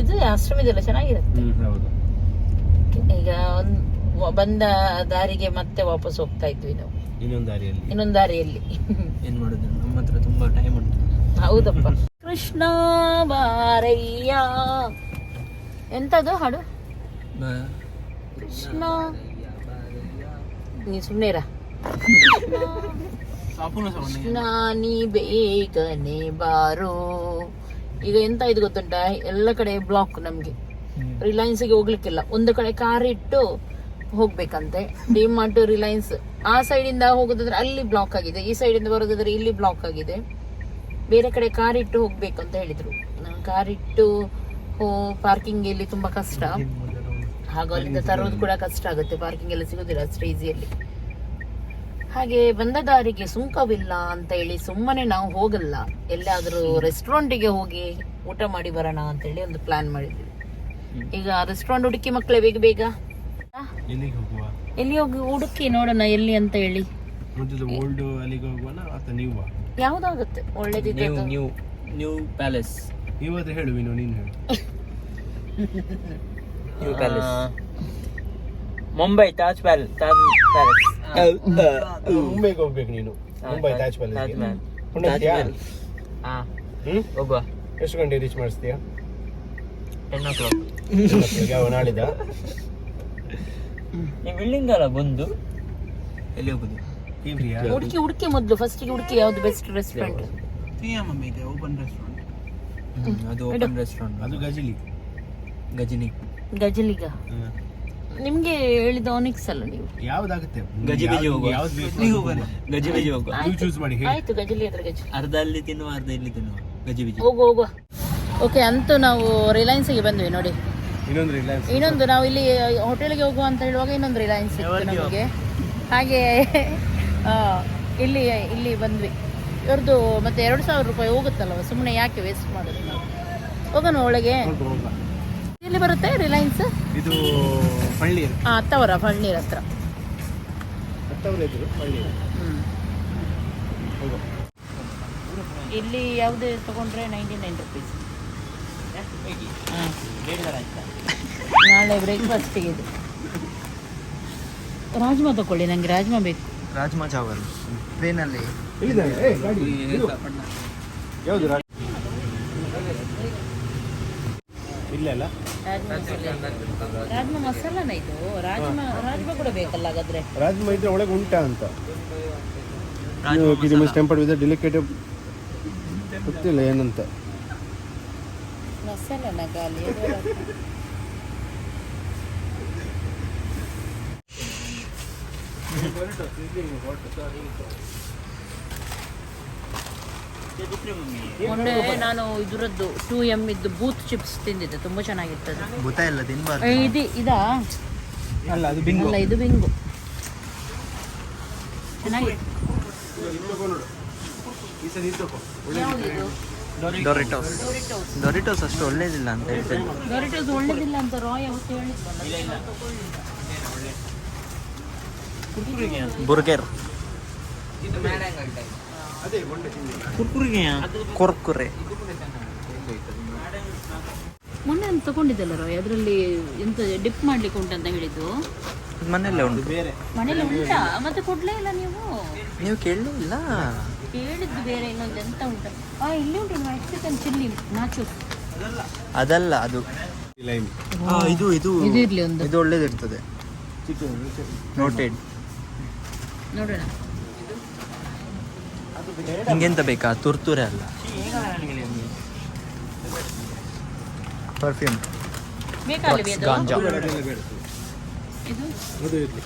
Speaker 3: ಇದು ಆಶ್ರಮದೆಲ್ಲ ಚೆನ್ನಾಗಿರುತ್ತೆ.
Speaker 1: ಹೌದು.
Speaker 3: ಈಗ ಒಂದ್ ಬಂದ ದಾರಿಗೆ ಮತ್ತೆ ವಾಪಸ್ ಹೋಗ್ತಾ ಇದ್ವಿ ನಾವು.
Speaker 1: ಇನ್ನೊಂದು ದಾರಿಯಲ್ಲಿ.
Speaker 3: ಇನ್ನೊಂದು ದಾರಿಯಲ್ಲಿ.
Speaker 6: ಏನ್ ಮಾಡುದು? ನಮ್ಮ ಹತ್ರ ತುಂಬಾ ಟೈಮ್ ಉಂಟು.
Speaker 3: ಹೌದಪ್ಪ. ಕೃಷ್ಣ ಬಾರಯ್ಯ. ಎಂತದು ಹಾಡು? ಕೃಷ್ಣ ನೀ ಸುಮ್ಮನೆ ಕೃಷ್ಣ ನೀ ಬೇಗನೆ ಬಾರೋ. ಈಗ ಎಂತ ಇದು ಗೊತ್ತುಂಟ? ಎಲ್ಲ ಕಡೆ ಬ್ಲಾಕ್ ನಮ್ಗೆ. ರಿಲಯನ್ಸ್ಗೆ ಹೋಗ್ಲಿಕ್ಕಿಲ್ಲ. ಒಂದು ಕಡೆ ಕಾರ್ ಇಟ್ಟು ಹೋಗ್ಬೇಕಂತೆ. ಡಿಮಾರ್ಟ್ ರಿಲಯನ್ಸ್ ಆ ಸೈಡ್ ಇಂದ ಹೋಗೋದಾದ್ರೆ ಅಲ್ಲಿ ಬ್ಲಾಕ್ ಆಗಿದೆ. ಈ ಸೈಡ್ ಇಂದ ಬರೋದಾದ್ರೆ ಇಲ್ಲಿ ಬ್ಲಾಕ್ ಆಗಿದೆ. ಬೇರೆ ಕಡೆ ಕಾರ್ ಇಟ್ಟು ಹೋಗ್ಬೇಕು ಅಂತ ಹೇಳಿದ್ರು ಕಾರ್ ಇಟ್ಟು ಪಾರ್ಕಿಂಗ್ ಇಲ್ಲಿ ತುಂಬಾ ಕಷ್ಟ. ಹಾಗೂ ಅಲ್ಲಿಂದ ತರೋದು ಕೂಡ ಕಷ್ಟ ಆಗುತ್ತೆ. ಪಾರ್ಕಿಂಗ್ ಎಲ್ಲ ಸಿಗೋದಿಲ್ಲ ಅಷ್ಟು ಈಸಿಯಲ್ಲಿ ಹಾಗೆ ಬಂದ ದಾರಿಗೆ ಸುಂಕವಿಲ್ಲ ಅಂತ ಹೇಳಿ ಸುಮ್ಮನೆ ನಾವು ಹೋಗಲ್ಲ. ಎಲ್ಲಾದ್ರೂ ರೆಸ್ಟೋರೆಂಟಿಗೆ ಹೋಗಿ ಊಟ ಮಾಡಿ ಬರೋಣ ಅಂತ ಹೇಳಿ ಒಂದು ಪ್ಲಾನ್ ಮಾಡಿದ್ವಿ. ಈಗ ರೆಸ್ಟೋರೆಂಟ್ ಹುಡುಕಿ ಮಕ್ಕಳೇ ಬೇಗ? ಬೇಗ ಎಲ್ಲಿ ಹೋಗಿ ಹುಡುಕಿ ನೋಡೋಣ ಎಲ್ಲಿ ಅಂತ ಹೇಳಿ. ಯಾವ್ದಾಗುತ್ತೆ? ಒಳ್ಳೇದಿದೆ
Speaker 6: ನ್ಯೂ ನ್ಯೂ ಪ್ಯಾಲೇಸ್
Speaker 1: ನೀವಾದ್ರೆ ಹೇಳುವಿನ ನೀನು ಹೇಳು.
Speaker 6: New palace Mumbai Taj Palace Taj Palace
Speaker 1: ಮುಂಬೈಗೆ ಹೋಗ್ಬೇಕು ನೀನು. ಮುಂಬೈ ತಾಜ್ ಪುಣ್ಯದ್ಯಾ?
Speaker 6: ತಾಜ್ ಮಹಲ್ ಹಾ ಹೋಗುವ.
Speaker 1: ಎಷ್ಟು ಗಂಟೆ ರೀಚ್ ಮಾಡಿಸ್ತೀಯಾ?
Speaker 6: ಟೆನ್ ಓ ಕ್ಲಾಕ್
Speaker 1: ಯಾವ ನಾಳಿದ?
Speaker 6: ಈ ಬಿಲ್ಡಿಂಗ್ ಅಲ್ಲ ಬಂದು? ಎಲ್ಲಿ ಹೋಗುದು?
Speaker 3: ಹುಡುಕಿ ಹುಡುಕಿ ಮೊದಲು ಫಸ್ಟಿಗೆ ಹುಡುಕಿ ಯಾವ್ದು ಬೆಸ್ಟ್ ರೆಸ್ಟೋರೆಂಟ್
Speaker 5: ಮಮ್ಮಿ ಇದೆ ಓಪನ್ ರೆಸ್ಟೋರೆಂಟ್
Speaker 6: ಅದು ಓಪನ್ ರೆಸ್ಟೋರೆಂಟ್
Speaker 1: ಅದು ಗಜಲಿ.
Speaker 6: ಗಜನಿ.
Speaker 3: ಗಜಲಿಗ? ನಿಮ್ಗೆ ಹೇಳಿದ ಒನಿಕ್ಸ್ ಅಲ್ಲ ನೀವು?
Speaker 1: ಯಾವ್ದಾಗುತ್ತೆ?
Speaker 6: ಗಜಿಬಿಜಿ ಹೋಗುವ.
Speaker 1: ಯಾವ್ದು ಬೇಕು
Speaker 5: ನೀವು
Speaker 1: ಅದು
Speaker 5: ಬನ್ನಿ.
Speaker 1: ಹೋಗುವ.
Speaker 6: ಗಜಿ ಬಿಜಿ ಹೋಗುವ.
Speaker 1: ನೀವು ಚೂಸ್ ಮಾಡಿ ಹೇಳಿ.
Speaker 3: ಆಯ್ತು ಗಜಲಿ ಅದ್ರ ಗಜಿ.
Speaker 6: ಅರ್ಧ ಅಲ್ಲಿ ತಿನ್ನುವ ಅರ್ಧ ಇಲ್ಲಿ ತಿನ್ನುವ. ಗಜಿ ಬಿಜಿ.
Speaker 3: ಹೋಗು ಹೋಗುವ ಓಕೆ ಅಂತೂ ನಾವು ರಿಲಯನ್ಸ್ಗೆ ಬಂದ್ವಿ ನೋಡಿ.
Speaker 1: ಇನ್ನೊಂದು ರಿಲಯನ್ಸ್
Speaker 3: ಇನ್ನೊಂದು ನಾವು ಇಲ್ಲಿ ಹೋಟೆಲ್ಗೆ ಹೋಗುವ ಅಂತ ಹೇಳುವಾಗ ಇನ್ನೊಂದು ರಿಲಯನ್ಸ್ ಇತ್ತು ನಮಗೆ. ಹಾಗೆ ಇಲ್ಲಿ ಇಲ್ಲಿ ಬಂದ್ವಿ. ಇವ್ರದ್ದು ಮತ್ತೆ ಎರಡು ಸಾವಿರ ರೂಪಾಯಿ ಹೋಗುತ್ತಲ್ವ? ಸುಮ್ಮನೆ ಯಾಕೆ ವೇಸ್ಟ್ ಮಾಡೋದು ನಾವು? ಹೋಗೋಣ ಒಳಗೆ. ಎಲ್ಲಿ ಬರುತ್ತೆ ರಿಲಯನ್ಸ್
Speaker 1: ಇದು ಪಳ್ಳಿ
Speaker 3: ಹಾಂ ಹತ್ತವರ ಫಳ್ನೀರ್ ಹತ್ರ.
Speaker 1: ಹತ್ತವ್ರ ಎದುರು ಪಳ್ಳಿ
Speaker 3: ಇಲ್ಲಿ ಯಾವುದೇ ತಗೊಂಡ್ರೆ ನೈಂಟಿ ನೈನ್ ರುಪೀಸ್ ನಾಳೆ ಬ್ರೇಕ್ಫಾಸ್ಟಿಗೆ ಇದು. ರಾಜ್ಮಾ ತಗೊಳ್ಳಿ ನನಗೆ ರಾಜ್ಮಾ ಬೇಕು.
Speaker 4: ರಾಜ್ಮಾ ಚಾವಲ್ ಟ್ರೈನಲ್ಲಿ.
Speaker 1: ಯಾವುದು ಇಲ್ಲ ಅಲ್ಲ?
Speaker 3: ರಾಜ್ಮಾ ಮಸಾಲೆ. ರಾಜ್ಮಾ ಮಸಾಲನ ಇದು? ರಾಜ್ಮಾ ರಾಜ್ಮಾ ಕೂಡ ಬೇಕಲ್ಲ ಹಾಗಾದ್ರೆ
Speaker 1: ರಾಜ್ಮಾ ಇದ್ರೆ ಒಳಗೆ ಉಂಟಾ ಅಂತ. ಟೆಂಪರ್ಡ್ ವಿತ್ ಡೆಲಿಕೇಟ್ ಗೊತ್ತಿಲ್ಲ ಏನಂತ.
Speaker 3: ಮಸಾಲನ ಖಾಲಿ ಮೊನ್ನೆ ನಾನು ಇದರದ್ದು ಟೂ ಎಂ ಇದ್ದು ಬೂತ್ ಚಿಪ್ಸ್ ತಿಂದಿದ್ದೆ ತುಂಬ ಚೆನ್ನಾಗಿರ್ತದೆ
Speaker 4: ಭೂತ ಎಲ್ಲ ತಿನ್ಬಾರ್ದು.
Speaker 3: ಇದು ಇದಾ?
Speaker 1: ಅಲ್ಲ ಅದು
Speaker 3: ಅಲ್ಲ ಇದು ಬಿಂಗು.
Speaker 4: ಡೊರಿಟೋಸ್ ಡೊರಿಟೋಸ್ ಅಷ್ಟು ಒಳ್ಳೇದಿಲ್ಲ ಅಂತ ಹೇಳ್ತೇನೆ
Speaker 3: ಡೊರಿಟೋಸ್ ಒಳ್ಳೇದಿಲ್ಲ ಅಂತ ರಾಯ್ ಅವತ್ತು ಹೇಳಿದ್ವಲ್ಲ
Speaker 4: ಬುರ್ಗೆರ್ ಕುರ್ಕುರೆ.
Speaker 3: ಮೊನ್ನೆ ಅಂತ ತಗೊಂಡಿದ್ದಲ್ಲ ರಾಯ್ ಅದರಲ್ಲಿ ಎಂತ ಡಿಪ್ ಮಾಡ್ಲಿಕ್ಕೆ ಉಂಟಂತ ಹೇಳಿದ್ದು?
Speaker 4: ಮನೆಯಲ್ಲೇ ಉಂಟು.
Speaker 1: ಬೇರೆ.
Speaker 3: ಮನೇಲಿ ಉಂಟಾ? ಮತ್ತೆ ಕೊಡ್ಲೇ ಇಲ್ಲ ನೀವು?
Speaker 4: ನೀವು ಕೇಳಲಿಲ್ಲ? ಇಲ್ಲ
Speaker 3: ಕೇಳಿದ್ದು ಬೇರೆ ಇನ್ನೊಂದು ಎಂತ ಉಂಟು? ಆ ಇಲ್ಲಿ ಉಂಟು ಮೆಕ್ಸಿಕನ್ ಚಿಲ್ಲಿ ನಾಚು
Speaker 4: ಅದಲ್ಲ. ಅದು.
Speaker 1: ಲೈಮ್
Speaker 4: ಇದು ಇದು.
Speaker 3: ಇದು ಇರ್ಲಿ ಒಂದು.
Speaker 4: ಇದು ಒಳ್ಳೇದಿರ್ತದೆ. ನೋಟೆಡ್
Speaker 3: ನೋಡೋಣ.
Speaker 4: ಹಿಂಗೆಂತ ಬೇಕಾ ತುರ್ತುರೆ ಅಲ್ಲ ಪರ್ಫ್ಯೂಮ್
Speaker 3: ಬೇಕಾಲಿ ಅದು
Speaker 4: ಗಾಂಜಾ
Speaker 3: ಇದು
Speaker 1: ಅದು ಇರಲಿ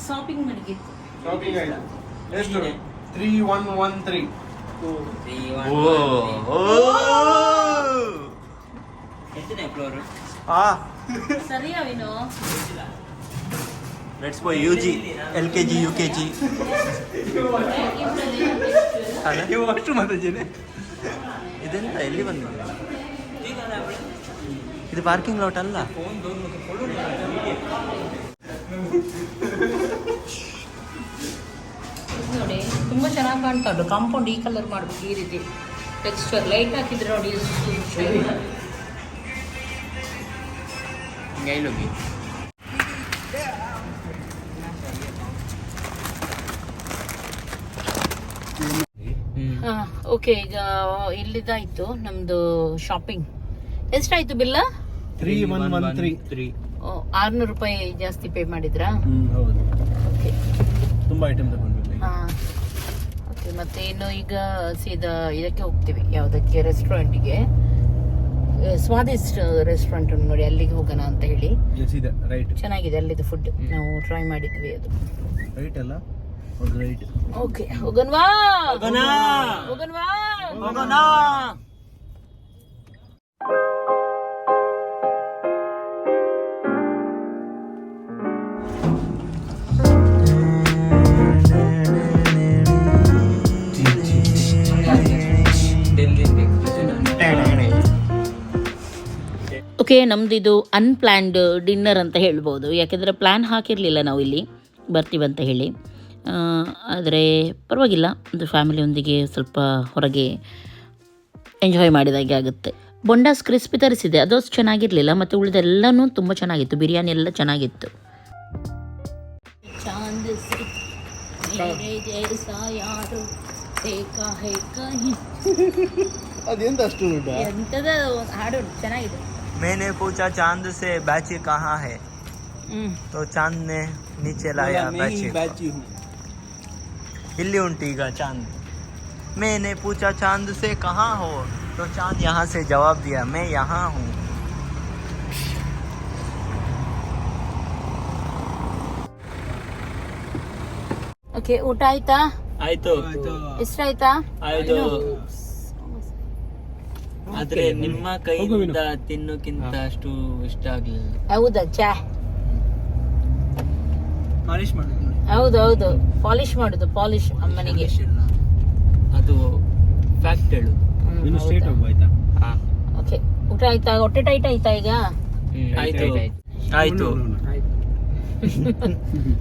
Speaker 3: ಶಾಪಿಂಗ್ ಮಾಡಿಗೆ
Speaker 1: ಶಾಪಿಂಗ್ ಆಯ್ತು ಎಷ್ಟು three one
Speaker 3: one three
Speaker 4: let's ಬೋ U G L K G U K G ಅಷ್ಟು ಮತಜನೆ ಇದೆಂತ? ಎಲ್ಲಿ ಬಂದು? ಇದು ಪಾರ್ಕಿಂಗ್ ಲಾಟ್ ಅಲ್ಲ.
Speaker 3: ನೋಡಿ ತುಂಬಾ ಚೆನ್ನಾಗಿ ಕಾಣ್ತಾ ಉಂಟು. ಕಾಂಪೌಂಡ್ ಈ ಕಲರ್ ಮಾಡ್ಬೇಕು ಈ ರೀತಿ. ಟೆಕ್ಸ್ಚರ್ ಲೈಟ್ ಹಾಕಿದ್ರೆ ನೋಡಿ. ಹಾ ಓಕೆ ಈಗ ಇಲ್ಲಿದಾಯ್ತು ನಮ್ದು ಶಾಪಿಂಗ್ ಎಷ್ಟಾಯ್ತು ಬಿಲ್ಲ
Speaker 1: ತ್ರೀ ಒನ್ ಒನ್ ತ್ರೀ
Speaker 3: ಆರ್ನೂರು ರೂಪಾಯಿ ಜಾಸ್ತಿ ಪೇ ಮಾಡಿದ್ರಾ?
Speaker 1: ಹ್ಮ್ ಹೌದು.
Speaker 3: ಓಕೆ
Speaker 1: ತುಂಬಾ ಐಟಮ್
Speaker 3: ಓಕೆ ಮತ್ತೆ ಇನ್ನು ಈಗ ಸೀದಾ ಇದಕ್ಕೆ ಹೋಗ್ತೀವಿ ಯಾವುದಕ್ಕೆ ರೆಸ್ಟೋರೆಂಟ್ಗೆ ಸ್ವಾದಿಷ್ಟ ರೆಸ್ಟೋರೆಂಟ್ ಉಂಟು ನೋಡಿ ಅಲ್ಲಿಗೆ ಹೋಗೋಣ ಅಂತ ಹೇಳಿ. ಚೆನ್ನಾಗಿದೆ ಅಲ್ಲಿದ್ದು ಫುಡ್ ನಾವು ಟ್ರೈ ಮಾಡಿದ್ವಿ ಅದು.
Speaker 1: ರೈಟ್ ಅಲ್ಲ? ಓಕೆ ಹೋಗನ್ವಾ
Speaker 3: ಓಕೆ ಹೋಗೋಣವಾ? ಹೋಗೋಣವಾ? ಓಕೆ ನಮ್ದು ಇದು ಅನ್ಪ್ಲ್ಯಾನ್ಡ್ ಡಿನ್ನರ್ ಅಂತ ಹೇಳ್ಬೋದು. ಯಾಕೆಂದರೆ ಪ್ಲ್ಯಾನ್ ಹಾಕಿರಲಿಲ್ಲ ನಾವು ಇಲ್ಲಿ. ಬರ್ತೀವಂತ ಹೇಳಿ. ಆದರೆ ಪರವಾಗಿಲ್ಲ. ಒಂದು ಫ್ಯಾಮಿಲಿಯೊಂದಿಗೆ ಸ್ವಲ್ಪ ಹೊರಗೆ ಎಂಜಾಯ್ ಮಾಡಿದಾಗೆ ಆಗುತ್ತೆ. ಬೊಂಡಾಸ್ ಕ್ರಿಸ್ಪಿ ತರಿಸಿದೆ. ಅದು ಅಷ್ಟು ಚೆನ್ನಾಗಿರಲಿಲ್ಲ ಮತ್ತು ಉಳಿದೆಲ್ಲನೂ ತುಂಬ ಚೆನ್ನಾಗಿತ್ತು. ಬಿರಿಯಾನಿ ಎಲ್ಲ ಚೆನ್ನಾಗಿತ್ತು. ಚಾಂದ್
Speaker 1: ಅದೆಂತ ಅಷ್ಟು ಎಂತದ
Speaker 3: ಎಂಥದ ಹಾಡು ಚೆನ್ನಾಗಿದೆ.
Speaker 4: मैंने पूछा चांद से बैची कहाँ है
Speaker 3: ಹ್ಞೂ
Speaker 4: तो चांद ने नीचे लाया बैची को। ಇಲ್ಲಿ ಉಂಟು ಈಗ चांद मैंने पूछा चांद से कहाँ हो तो चांद यहाँ से जवाब दिया मैं यहाँ हूँ
Speaker 3: ಓಕೆ ಊಟ ಆಯ್ತಾ
Speaker 6: ಆಯ್ತು
Speaker 3: ಎಷ್ಟಾಯ್ತಾ
Speaker 6: ಆಯ್ತು ಆದ್ರೆ ನಿಮ್ಮ ಕೈಯಿಂದ ತಿನ್ನೋಕ್ಕಿಂತ ಅಷ್ಟು ಇಷ್ಟ ಆಗ್ಲಿಲ್ಲ.
Speaker 3: ಹೌದಾ? ಚಾ
Speaker 5: ಪಾಲಿಶ್ ಮಾಡುದು
Speaker 3: ಹೌದು ಹೌದು. ಪಾಲಿಶ್ ಮಾಡುದು ಪಾಲಿಶ್ ಅಮ್ಮನಿಗೆ.
Speaker 6: ಅದು ಫ್ಯಾಕ್ಟ್ ಹೇಳು.
Speaker 3: ಓಕೆ. ಊಟ ಆಯ್ತಾ? ಹೊಟ್ಟೆ ಟೈಟ್ ಆಯ್ತಾ ಈಗ?
Speaker 6: ಆಯ್ತು. ಆಯ್ತು.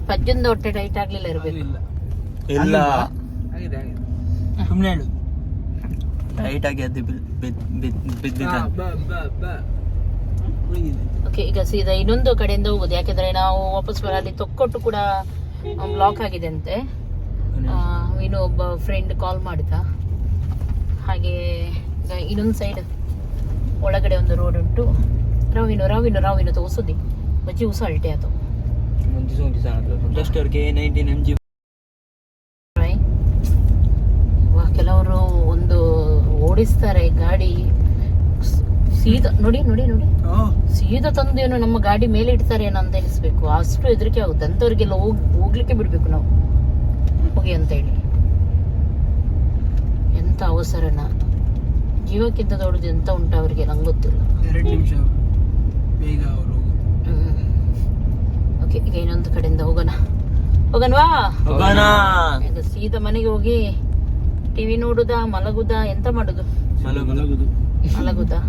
Speaker 3: ಪಜ್ಜಂದು ಹೊಟ್ಟೆ ಟೈಟ್ ಆಗ್ಲಿಲ್ಲ ಇರ್ಬೇಕು.
Speaker 5: ಇಲ್ಲ. ಸುಮ್ಮನೆ ಹೇಳು.
Speaker 6: ಟೈಟ್ ಆಗಿ ಅದು ಬಿದ್ದಿದೆ.
Speaker 3: ಓಕೆ ಈಗ ಸೀದಾ ಇನ್ನೊಂದು ಕಡೆಯಿಂದ ಹೋಗುದು. ಯಾಕಂದ್ರೆ ನಾವು ವಾಪಸ್ ಬರಲ್ಲಿ ತೊಕ್ಕೊಟ್ಟು ಕೂಡ ಬ್ಲಾಕ್ ಆಗಿದೆ ಅಂತೆ ಇನ್ನೂ ಒಬ್ಬ ಫ್ರೆಂಡ್ ಕಾಲ್ ಮಾಡಿದ ಹಾಗೆ ಈಗ ಇನ್ನೊಂದು ಸೈಡ್ ಒಳಗಡೆ ಒಂದು ರೋಡ್ ಉಂಟು. ರವಿನು ರವಿನು ರವಿನು ತೋಸುದಿ ಬಜ್ಜಿ ಉಸ ಅಲ್ಟೆ ಆತು.
Speaker 6: ಮುಂದೆ ಸೋಂದಿ ಜಸ್ಟ್ ಅವ್ರಿಗೆ ನೈನ್ಟೀನ್ ಎಂ ಜಿ
Speaker 3: ಕೆಲವರು ಒಂದು ಓಡಿಸ್ತಾರೆ ಗಾಡಿ. ಸೀದಾ ನೋಡಿ ನೋಡಿ ನೋಡಿ. ಸೀದಾ ತಂದು ಏನೋ ನಮ್ಮ ಗಾಡಿ ಮೇಲೆ ಇಡ್ತಾರೆ ಏನೋ ಅಂತ ಎನಿಸ್ಬೇಕು ಅಷ್ಟು ಹೆದರಿಕೆ ಆಗುತ್ತೆ. ಅಂಥವ್ರಿಗೆಲ್ಲ ಹೋಗಿ ಹೋಗ್ಲಿಕ್ಕೆ ಬಿಡ್ಬೇಕು ನಾವು. ಹೋಗಿ ಅಂತ ಹೇಳಿ. ಎಂತ ಅವಸರನ. ಜೀವಕ್ಕಿಂತ ದೊಡ್ಡದು ಎಂತ ಉಂಟು ಅವರಿಗೆ ನಂಗೆ ಗೊತ್ತಿಲ್ಲ.
Speaker 5: ಎರಡು ನಿಮಿಷ. ಬೇಗ ಅವರು
Speaker 3: ಓಕೆ ಈಗ ಇನ್ನೊಂದು ಕಡೆಯಿಂದ ಹೋಗೋಣ. ಹೋಗನ್ವಾ ಸೀದಾ ಮನೆಗೆ ಹೋಗಿ ಟಿವಿ ನೋಡುದಾ ಮಲಗುದಾ ಎಂತ ಮಾಡುದು?
Speaker 1: ಮಲಗುದ.
Speaker 3: ಮಲಗುದಾ?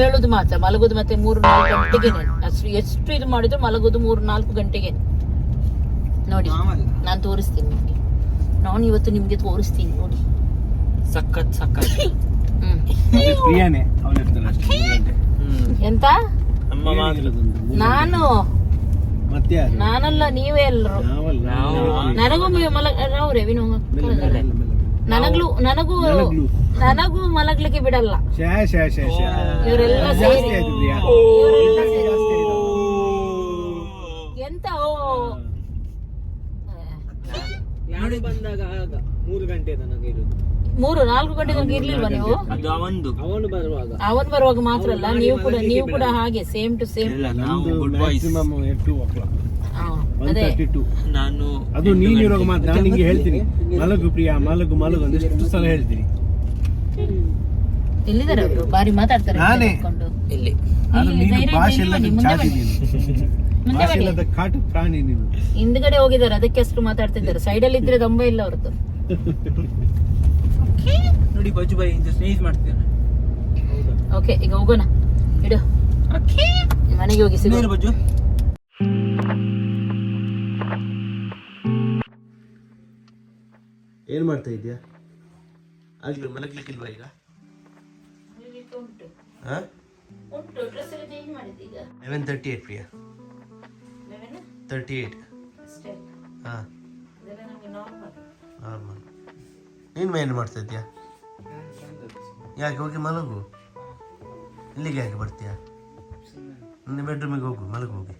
Speaker 3: ಹೇಳುದು ಮಾತ್ರ. ಮಲಗುದು ಮತ್ತೆ ಮೂರು ನಾಲ್ಕು ಗಂಟೆಗೆ ಅಷ್ಟು ಎಷ್ಟು ಇದು ಮಾಡಿದ್ರು ಮಲಗುದು ಮೂರು ನಾಲ್ಕು ಗಂಟೆಗೆ. ನೋಡಿ ನಾನು ತೋರಿಸ್ತೀನಿ ನಿಮ್ಗೆ. ನಾನು ಇವತ್ತು ನಿಮ್ಗೆ ತೋರಿಸ್ತೀನಿ ನೋಡಿ.
Speaker 6: ಸಖತ್ ಸಖತ್.
Speaker 3: ಎಂತ?
Speaker 6: ಅಮ್ಮ ಮಾತ್ರ
Speaker 3: ನಾನು.
Speaker 1: ಮತ್ತೆ ಯಾರು?
Speaker 3: ನಾನಲ್ಲ ನೀವೇ ಎಲ್ಲರೂ
Speaker 1: ನಾವಲ್ಲ
Speaker 6: ನಾವು
Speaker 3: ನನಗೂ ಮಲ ನಾವು ರೆವಿನು
Speaker 1: ಮೆಲ್ಲ, ಮೆಲ್ಲ, ಮೆಲ್ಲ, ಮೆಲ್ಲ.
Speaker 3: ನನಗ್ಲು ನನಗೂ
Speaker 1: ನನಗ್ಲು.
Speaker 3: ನನಗೂ ಮಲಗ್ಲಿಕ್ಕೆ ಬಿಡಲ್ಲ.
Speaker 1: ಶ್ಯಾ ಶ್ಯಾ ಶ್ಯಾ ಶ್ಯಾ
Speaker 3: ಇವರೆಲ್ಲ
Speaker 1: ಜಾಸ್ತಿ
Speaker 3: ಸೇರಿ
Speaker 1: ಆಯ್ತು ಪ್ರಿಯಾ.
Speaker 3: ಇವರೆಲ್ಲ ಸೇರಿ
Speaker 1: ಜಾಸ್ತಿ ಆಯ್ತು.
Speaker 3: ಎಂತ ಓ
Speaker 5: ಬಂದಾಗ ಆಗ ಮೂರು ಗಂಟೆ ತನಕ ಇರುದು.
Speaker 3: ಮೂರು ನಾಲ್ಕು ಗಂಟೆ. ತನಕ ಇರ್ಲಿಲ್ವಾ ನೀವು
Speaker 5: ಅವನು ಬರುವಾಗ.
Speaker 3: ಅವನ್ ಬರುವಾಗ ಮಾತ್ರ ಅಲ್ಲ ನೀವು ಕೂಡ ನೀವು ಕೂಡ ಹಾಗೆ ಸೇಮ್ ಟು ಸೇಮ್
Speaker 6: ಇಲ್ಲ ನಾವು good
Speaker 1: boys maximum two o'clock one
Speaker 3: ಅದೇ.
Speaker 1: ತರ್ಟಿ ಟೂ
Speaker 6: ನಾನು
Speaker 1: ಅದು ನೀನು ಇರುವಾಗ ಮಾತ್ರ ನಾನು ನಿಂಗೆ ಹೇಳ್ತೀನಿ. ಮಲಗು ಪ್ರಿಯಾ ಮಲಗು ಮಲಗು ಅಂತ ಎಷ್ಟು ಸಲ ಹೇಳ್ತೀನಿ.
Speaker 3: ಎಲ್ಲಿದ್ದಾರೆ ಅವರು? ಬಾರಿ ಮಾತಾಡ್ತಾರೆ
Speaker 1: ನಾನೇ.
Speaker 6: ಇಲ್ಲಿ.
Speaker 1: ನೀನು ಭಾಷೆ ಇಲ್ಲ
Speaker 3: ಮುಂದೆ
Speaker 1: ಚಾಟಿ
Speaker 3: ಬನ್ನಿ.
Speaker 1: ನೀನು.
Speaker 3: ಮುಂದೆ
Speaker 1: ಭಾಷೆ
Speaker 3: ಬನ್ನಿ.
Speaker 1: ಇಲ್ಲದ ಕಾಟು ಪ್ರಾಣಿ ನೀನು.
Speaker 3: ಹಿಂದ್ಗಡೆ ಹೋಗಿದ್ದಾರೆ ಅದಕ್ಕೆ ಅಷ್ಟು ಮಾತಾಡ್ತಿದ್ದಾರೆ. ಸೈಡ್ ಅಲ್ಲಿ ಇದ್ರೆ ದಮ್ಮ ಇಲ್ಲ ಅವ್ರದ್ದು.
Speaker 5: ನೋಡಿ ಬಜ್ಜು ಬಾಯಿ ಇಂದ ಸ್ನೇಹಿತ ಮಾಡ್ತೇನೆ
Speaker 3: ಓಕೆ ಈಗ ಹೋಗೋಣ. ಇಡು. ಮನೆಗೆ ಹೋಗಿ ಸಿಗೋಣ
Speaker 5: ಬಜ್ಜು?
Speaker 1: ಏನ್ ಮಾಡ್ತಾ ಇದೀಯಾ ಆಗ್ಲಿ ಮಲಗ್ಲಿಕ್ಕಿಲ್ವಾ ಈಗ? Eleven thirty eight Priya. Thirty eight ಹಾಂ. ನಾರ್ಮಲ್ ನೀನು ಏನು ಮಾಡ್ತಾ ಇದ್ದೀಯಾ ಯಾಕೆ ಹೋಗಿ ಮಲಗು? ಇಲ್ಲಿಗೆ ಯಾಕೆ ಬರ್ತೀಯಾ? ನಿನ್ನ ಬೆಡ್ರೂಮಿಗೆ ಹೋಗು, ಮಲಗು ಹೋಗಿ.